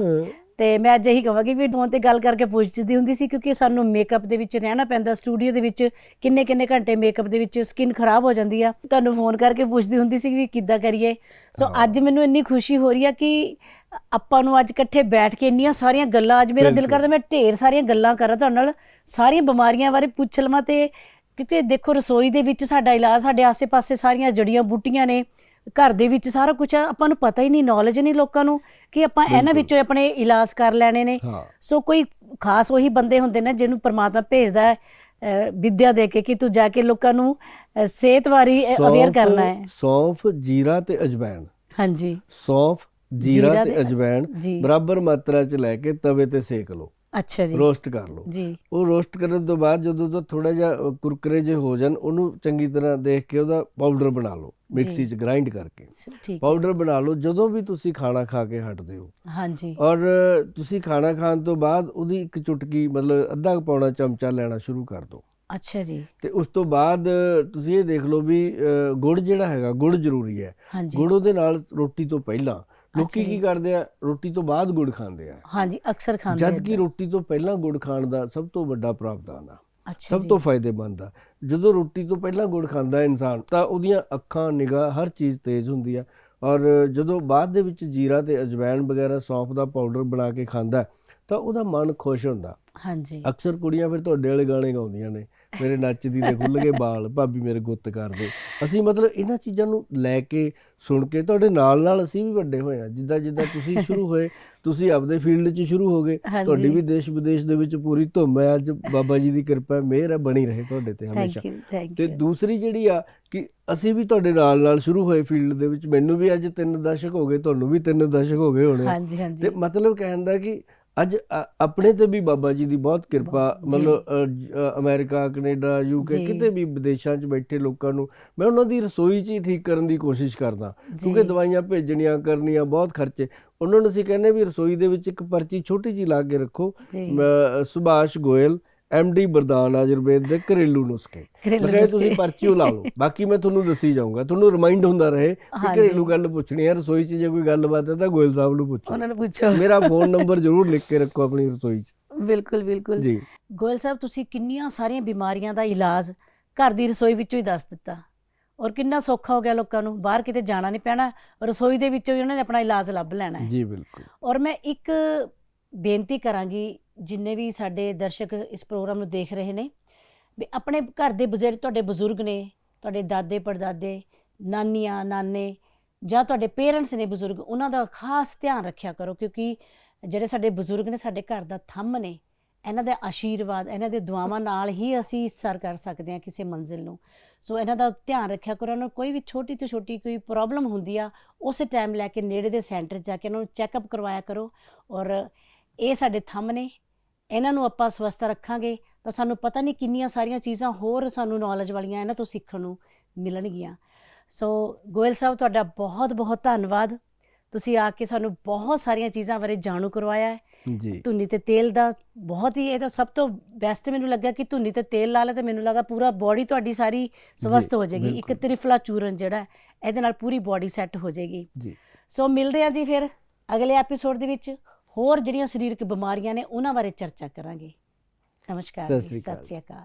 ਤੇ ਮੈਂ ਅੱਜ ਇਹੀ ਕਹਾਂਗੀ ਵੀ ਫੋਨ ਤੇ ਗੱਲ ਕਰਕੇ ਪੁੱਛਦੀ ਹੁੰਦੀ ਸੀ ਕਿਉਂਕਿ ਸਾਨੂੰ ਮੇਕਅਪ ਦੇ ਵਿੱਚ ਰਹਿਣਾ ਪੈਂਦਾ। ਸਟੂਡੀਓ ਦੇ ਵਿੱਚ ਕਿੰਨੇ ਕਿੰਨੇ ਘੰਟੇ ਮੇਕਅਪ ਦੇ ਵਿੱਚ ਸਕਿਨ ਖਰਾਬ ਹੋ ਜਾਂਦੀ ਆ। ਤੁਹਾਨੂੰ ਫੋਨ ਕਰਕੇ ਪੁੱਛਦੀ ਹੁੰਦੀ ਸੀ ਵੀ ਕਿੱਦਾਂ ਕਰੀਏ। ਸੋ ਅੱਜ ਮੈਨੂੰ ਇੰਨੀ ਖੁਸ਼ੀ ਹੋ ਰਹੀ ਆ ਕਿ ਆਪਾਂ ਨੂੰ ਅੱਜ ਇਕੱਠੇ ਬੈਠ ਕੇ ਇੰਨੀਆਂ ਸਾਰੀਆਂ ਗੱਲਾਂ ਅੱਜ ਮੇਰਾ ਦਿਲ। ਕਰਦਾ ਮੈਂ ਢੇਰ ਸਾਰੀਆਂ ਗੱਲਾਂ ਕਰਾਂ ਤੁਹਾਡੇ ਨਾਲ। ਸਾਰੀਆਂ ਬਿਮਾਰੀਆਂ ਬਾਰੇ ਪੁੱਛ ਲਵਾਂ ਤੇ ਕਿਉਂਕਿ ਦੇਖੋ ਰਸੋਈ ਦੇ ਵਿੱਚ ਸਾਡਾ ਇਲਾਜ ਸਾਡੇ ਆਸੇ-ਪਾਸੇ ਸਾਰੀਆਂ ਜੜੀਆਂ ਬੂਟੀਆਂ ਨੇ ਘਰ ਦੇ ਵਿੱਚ ਸਾਰਾ ਕੁਝ ਆਪਾਂ ਨੂੰ ਪਤਾ ਹੀ ਨਹੀਂ ਨੌਲੇਜ ਨਹੀਂ ਲੋਕਾਂ ਨੂੰ ਕਿ ਆਪਾਂ ਇਹਨਾਂ। ਵਿੱਚੋਂ ਆਪਣੇ ਇਲਾਜ ਕਰ ਲੈਣੇ ਨੇ। ਸੋ ਕੋਈ ਖਾਸ ਉਹੀ ਬੰਦੇ ਹੁੰਦੇ ਨੇ ਜਿਹਨੂੰ ਪ੍ਰਮਾਤਮਾ ਭੇਜਦਾ ਹੈ ਵਿੱਦਿਆ ਦੇ ਕੇ ਕਿ ਤੂੰ ਜਾ ਕੇ ਲੋਕਾਂ ਨੂੰ ਸਿਹਤ ਬਾਰੇ ਅਵੇਅਰ ਕਰਨਾ ਹੈ। ਸੌਂਫ ਜੀਰਾ ਤੇ ਅਜਵਾਇਣ ਹਾਂਜੀ। ਸੌਂਫ ਜੀਰਾ ਤੇ ਅਜਵਾਇਣ ਬਰਾਬਰ ਮਾਤਰਾ ਚ ਲੈ ਕੇ ਤਵੇ ਤੇ ਸੇਕ ਲਓ। ਅੱਛਾ ਜੀ। ਰੋਸਟ ਕਰ ਲਓ। ਜੀ। ਉਹ ਰੋਸਟ ਕਰਨ ਤੋਂ ਬਾਅਦ ਜਦੋਂ ਤੋਂ ਥੋੜਾ ਜਿਹਾ ਕੁਰਕਰੇ ਜੇ ਹੋ ਜਾਣ ਉਹਨੂੰ ਚੰਗੀ ਤਰ੍ਹਾਂ ਦੇਖ ਕੇ ਉਹਦਾ ਪਾਊਡਰ ਬਣਾ ਲਓ ਮਿਕਸੀ 'ਚ ਗ੍ਰਾਈਂਡ ਕਰਕੇ। ਪਾਊਡਰ ਬਣਾ ਲਓ ਜਦੋਂ ਵੀ ਤੁਸੀਂ ਖਾਣਾ ਖਾ ਕੇ ਹਟਦੇ ਹੋ। ਹਾਂਜੀ। ਔਰ ਤੁਸੀਂ ਖਾਣਾ ਖਾਣ ਤੋਂ ਬਾਅਦ ਉਹਦੀ ਇੱਕ ਚੁਟਕੀ ਮਤਲਬ ਅੱਧਾ ਪੌਣਾ ਚਮਚਾ ਲੈਣਾ ਸ਼ੁਰੂ ਕਰ ਦਿਓ। ਅੱਛਾ ਜੀ। ਤੇ ਉਸ ਤੋਂ ਬਾਅਦ ਤੁਸੀਂ ਇਹ ਦੇਖ ਲਓ ਵੀ ਗੁੜ ਜਿਹੜਾ ਹੈਗਾ ਗੁੜ ਜ਼ਰੂਰੀ ਹੈ। ਗੁੜ ਉਹਦੇ ਨਾਲ ਰੋਟੀ ਤੋਂ ਪਹਿਲਾਂ ਲੋਕੀ ਕੀ। ਕਰਦੇ ਆ? ਰੋਟੀ ਤੋਂ ਬਾਅਦ ਗੁੜ ਖਾਂਦੇ ਆ। ਹਾਂਜੀ ਅਕਸਰ ਖਾਂਦੇ ਜਦ ਕਿ। ਰੋਟੀ ਤੋਂ ਪਹਿਲਾਂ ਗੁੜ ਖਾਣ ਦਾ ਸਭ ਤੋਂ ਵੱਡਾ ਪ੍ਰਾਵਧਾਨ ਆ। ਸਭ ਤੋਂ ਫਾਇਦੇਮੰਦ ਆ। ਜਦੋਂ ਰੋਟੀ ਤੋਂ ਪਹਿਲਾਂ ਗੁੜ ਖਾਂਦਾ ਇਨਸਾਨ ਤਾਂ ਉਹਦੀਆਂ ਅੱਖਾਂ ਨਿਗਾਹ ਹਰ ਚੀਜ਼ ਤੇਜ਼ ਹੁੰਦੀ ਆ। ਔਰ ਜਦੋਂ ਬਾਅਦ ਦੇ ਵਿੱਚ ਜੀਰਾ ਤੇ ਅਜਵਾਇਣ ਵਗੈਰਾ ਸੌਂਫ ਦਾ ਪਾਊਡਰ ਬਣਾ ਕੇ ਖਾਂਦਾ ਤਾਂ ਉਹਦਾ ਮਨ ਖੁਸ਼ ਹੁੰਦਾ। ਹਾਂਜੀ। ਅਕਸਰ ਕੁੜੀਆਂ ਫਿਰ ਤੁਹਾਡੇ ਵਾਲੇ ਗਾਣੇ ਗਾਉਂਦੀਆਂ ਨੇ। ਮੇਰੇ ਨੱਚਦੀ ਦੇ ਖੁੱਲ ਗਏ ਬਾਲ ਭਾਬੀ ਮੇਰੇ ਗੁੱਤ ਕਰਦੇ ਅਸੀਂ ਮਤਲਬ ਇਹਨਾਂ ਚੀਜ਼ਾਂ ਨੂੰ ਲੈ ਕੇ ਸੁਣ ਕੇ ਤੁਹਾਡੇ ਨਾਲ ਨਾਲ ਅਸੀਂ ਵੀ ਵੱਡੇ ਹੋਏ ਆ ਜਿੱਦਾਂ ਜਿੱਦਾਂ ਤੁਸੀਂ *laughs* ਸ਼ੁਰੂ ਹੋਏ ਤੁਸੀਂ ਆਪਦੇ ਫੀਲਡ 'ਚ ਸ਼ੁਰੂ ਹੋ ਗਏ। ਤੁਹਾਡੀ ਵੀ ਦੇਸ਼ ਵਿਦੇਸ਼ ਦੇ ਵਿੱਚ ਪੂਰੀ ਧੁੰਮ ਹੈ। ਅੱਜ ਬਾਬਾ ਜੀ ਦੀ ਕਿਰਪਾ ਹੈ ਮਿਹਰ ਹੈ ਬਣੀ ਰਹੇ ਤੁਹਾਡੇ ਤੇ ਹਮੇਸ਼ਾ। ਤੇ ਦੂਸਰੀ ਜਿਹੜੀ ਆ ਕਿ ਅਸੀਂ ਵੀ ਤੁਹਾਡੇ ਨਾਲ ਨਾਲ ਸ਼ੁਰੂ ਹੋਏ ਫੀਲਡ ਦੇ ਵਿੱਚ। ਮੈਨੂੰ ਵੀ ਅੱਜ 3 ਦਸ਼ਕ ਹੋ ਗਏ ਤੁਹਾਨੂੰ ਵੀ 3 ਦਸ਼ਕ ਹੋ ਗਏ ਹੋਣੇ ਤੇ ਮਤਲਬ ਕਹਿਣ ਦਾ ਕਿ ਅੱਜ ਆਪਣੇ ਤੇ ਵੀ ਬਾਬਾ ਜੀ ਦੀ ਬਹੁਤ ਕਿਰਪਾ। ਮਤਲਬ ਅਮਰੀਕਾ ਕੈਨੇਡਾ ਯੂਕੇ। ਕਿਤੇ ਵੀ ਵਿਦੇਸ਼ਾਂ 'ਚ ਬੈਠੇ ਲੋਕਾਂ ਨੂੰ ਮੈਂ ਉਹਨਾਂ ਦੀ ਰਸੋਈ 'ਚ ਹੀ ਠੀਕ ਕਰਨ ਦੀ ਕੋਸ਼ਿਸ਼ ਕਰਦਾ। ਕਿਉਂਕਿ ਦਵਾਈਆਂ ਭੇਜਣੀਆਂ ਕਰਨੀਆਂ ਬਹੁਤ ਖਰਚੇ ਉਹਨਾਂ ਨੂੰ ਅਸੀਂ ਕਹਿੰਦੇ ਵੀ ਰਸੋਈ ਦੇ ਵਿੱਚ ਇੱਕ ਪਰਚੀ ਛੋਟੀ ਜੀ ਲਾ ਕੇ ਰੱਖੋ ਸੁਭਾਸ਼ ਗੋਇਲ ਡੀ ਬਰਦਾਨ ਆਯੁਰਵੇਦ ਦੇ ਘਰੇਲੂ ਨੁਸਖੇ। ਕਿਹਾ ਤੁਸੀਂ। ਪਰਚੀ ਉਹ ਲਾ ਲਓ। ਬਾਕੀ ਮੈਂ ਤੁਹਾਨੂੰ ਦੱਸੀ ਜਾਊਂਗਾ। ਤੁਹਾਨੂੰ ਰਿਮਾਈਂਡ ਹੁੰਦਾ ਰਹੇ ਕਿ। ਘਰੇਲੂ ਗੱਲ ਪੁੱਛਣੀ ਹੈ ਰਸੋਈ 'ਚ ਜੇ ਕੋਈ ਗੱਲਬਾਤ ਹੈ ਤਾਂ ਗੋਇਲ ਸਾਹਿਬ ਨੂੰ ਪੁੱਛੋ। ਉਹਨਾਂ ਨੂੰ ਪੁੱਛੋ। ਮੇਰਾ ਫੋਨ ਨੰਬਰ ਜ਼ਰੂਰ ਲਿਖ ਕੇ ਰੱਖੋ ਆਪਣੀ ਰਸੋਈ 'ਚ। ਬਿਲਕੁਲ ਬਿਲਕੁਲ। ਜੀ। ਗੋਇਲ ਸਾਹਿਬ ਤੁਸੀਂ ਕਿੰਨੀਆਂ ਸਾਰੀਆਂ ਬਿਮਾਰੀਆਂ ਦਾ ਇਲਾਜ ਘਰ ਦੀ ਰਸੋਈ ਵਿੱਚੋਂ ਹੀ ਦੱਸ ਦਿੱਤਾ। ਔਰ ਕਿੰਨਾ ਸੌਖਾ ਹੋ ਗਿਆ ਲੋਕਾਂ ਨੂੰ? ਬਾਹਰ ਕਿਤੇ ਜਾਣਾ ਨਹੀਂ ਪੈਣਾ। ਰਸੋਈ ਦੇ ਵਿੱਚੋਂ ਹੀ ਉਹਨਾਂ ਨੇ ਆਪਣਾ ਇਲਾਜ ਲੱਭ ਲੈਣਾ ਹੈ। ਜੀ ਬਿਲਕੁਲ। ਔਰ ਮੈਂ ਇੱਕ ਬੇਨਤੀ ਕਰਾਂਗੀ ਜਿੰਨੇ ਵੀ ਸਾਡੇ ਦਰਸ਼ਕ ਇਸ ਪ੍ਰੋਗਰਾਮ ਨੂੰ ਦੇਖ ਰਹੇ ਨੇ, ਵੀ ਆਪਣੇ ਘਰ ਦੇ ਬਜ਼ੁਰਗ, ਤੁਹਾਡੇ ਬਜ਼ੁਰਗ ਨੇ, ਤੁਹਾਡੇ ਦਾਦੇ ਪੜਦਾਦੇ, ਨਾਨੀਆਂ, ਨਾਨੇ ਜਾਂ ਤੁਹਾਡੇ ਪੇਰੈਂਟਸ ਨੇ ਬਜ਼ੁਰਗ, ਉਹਨਾਂ ਦਾ ਖਾਸ ਧਿਆਨ ਰੱਖਿਆ ਕਰੋ ਕਿਉਂਕਿ ਜਿਹੜੇ ਸਾਡੇ ਬਜ਼ੁਰਗ ਨੇ, ਸਾਡੇ ਘਰ ਦਾ ਥੰਮ ਨੇ, ਇਹਨਾਂ ਦੇ ਆਸ਼ੀਰਵਾਦ, ਇਹਨਾਂ ਦੇ ਦੁਆਵਾਂ ਨਾਲ ਹੀ ਅਸੀਂ ਸਰ ਕਰ ਸਕਦੇ ਹਾਂ ਕਿਸੇ ਮੰਜ਼ਿਲ ਨੂੰ। ਸੋ ਇਹਨਾਂ ਦਾ ਧਿਆਨ ਰੱਖਿਆ ਕਰੋ ਉਹਨਾਂ ਨੂੰ ਕੋਈ ਵੀ ਛੋਟੀ ਤੋਂ ਛੋਟੀ ਕੋਈ ਪ੍ਰੋਬਲਮ ਹੁੰਦੀ ਆ, ਉਸੇ ਟਾਈਮ ਲੈ ਕੇ ਨੇੜੇ ਦੇ ਸੈਂਟਰ ਜਾ ਕੇ ਇਹਨਾਂ ਨੂੰ ਚੈੱਕਅਪ ਕਰਵਾਇਆ ਕਰੋ ਔਰ ਇਹ ਸਾਡੇ ਥੰਮ ਨੇ ਇਹਨਾਂ ਨੂੰ ਆਪਾਂ ਸਵਸਥ ਰੱਖਾਂਗੇ ਤਾਂ ਸਾਨੂੰ ਪਤਾ ਨਹੀਂ ਕਿੰਨੀਆਂ ਸਾਰੀਆਂ ਚੀਜ਼ਾਂ ਹੋਰ ਸਾਨੂੰ ਨੌਲੇਜ ਵਾਲੀਆਂ ਇਹਨਾਂ ਤੋਂ ਸਿੱਖਣ ਨੂੰ ਮਿਲਣਗੀਆਂ। ਸੋ ਗੋਇਲ ਸਾਹਿਬ ਤੁਹਾਡਾ ਬਹੁਤ ਬਹੁਤ ਧੰਨਵਾਦ। ਤੁਸੀਂ ਆ ਕੇ ਸਾਨੂੰ ਬਹੁਤ ਸਾਰੀਆਂ ਚੀਜ਼ਾਂ ਬਾਰੇ ਜਾਣੂ ਕਰਵਾਇਆ ਹੈ। ਜੀ। ਧੁੰਨੀ ਤੇ ਤੇਲ ਦਾ ਬਹੁਤ ਹੀ ਇਹ ਤਾਂ ਸਭ ਤੋਂ ਬੈਸਟ ਮੈਨੂੰ ਲੱਗਾ ਕਿ ਧੁੰਨੀ ਤੇ ਤੇਲ ਲਾ ਲੈ ਤੇ ਮੈਨੂੰ ਲੱਗਾ ਪੂਰਾ ਬਾਡੀ ਤੁਹਾਡੀ ਸਾਰੀ ਸਵਸਥ ਹੋ ਜਾਏਗੀ। ਇੱਕ। ਤ੍ਰਿਫਲਾ ਚੂਰਨ ਜਿਹੜਾ ਇਹਦੇ ਨਾਲ ਪੂਰੀ ਬਾਡੀ ਸੈੱਟ ਹੋ ਜਾਏਗੀ। ਜੀ। ਸੋ ਮਿਲਦੇ ਹਾਂ ਜੀ ਫਿਰ ਅਗਲੇ ਐਪੀਸੋਡ ਦੇ ਵਿੱਚ। ਹੋਰ ਜਿਹੜੀਆਂ ਸਰੀਰਕ ਬਿਮਾਰੀਆਂ ਨੇ ਉਹਨਾਂ ਬਾਰੇ ਚਰਚਾ ਕਰਾਂਗੇ। ਨਮਸਕਾਰ ਸਤਿ ਸ੍ਰੀ ਅਕਾਲ ਸਤਿ ਸ਼੍ਰੀ ਅਕਾਲ।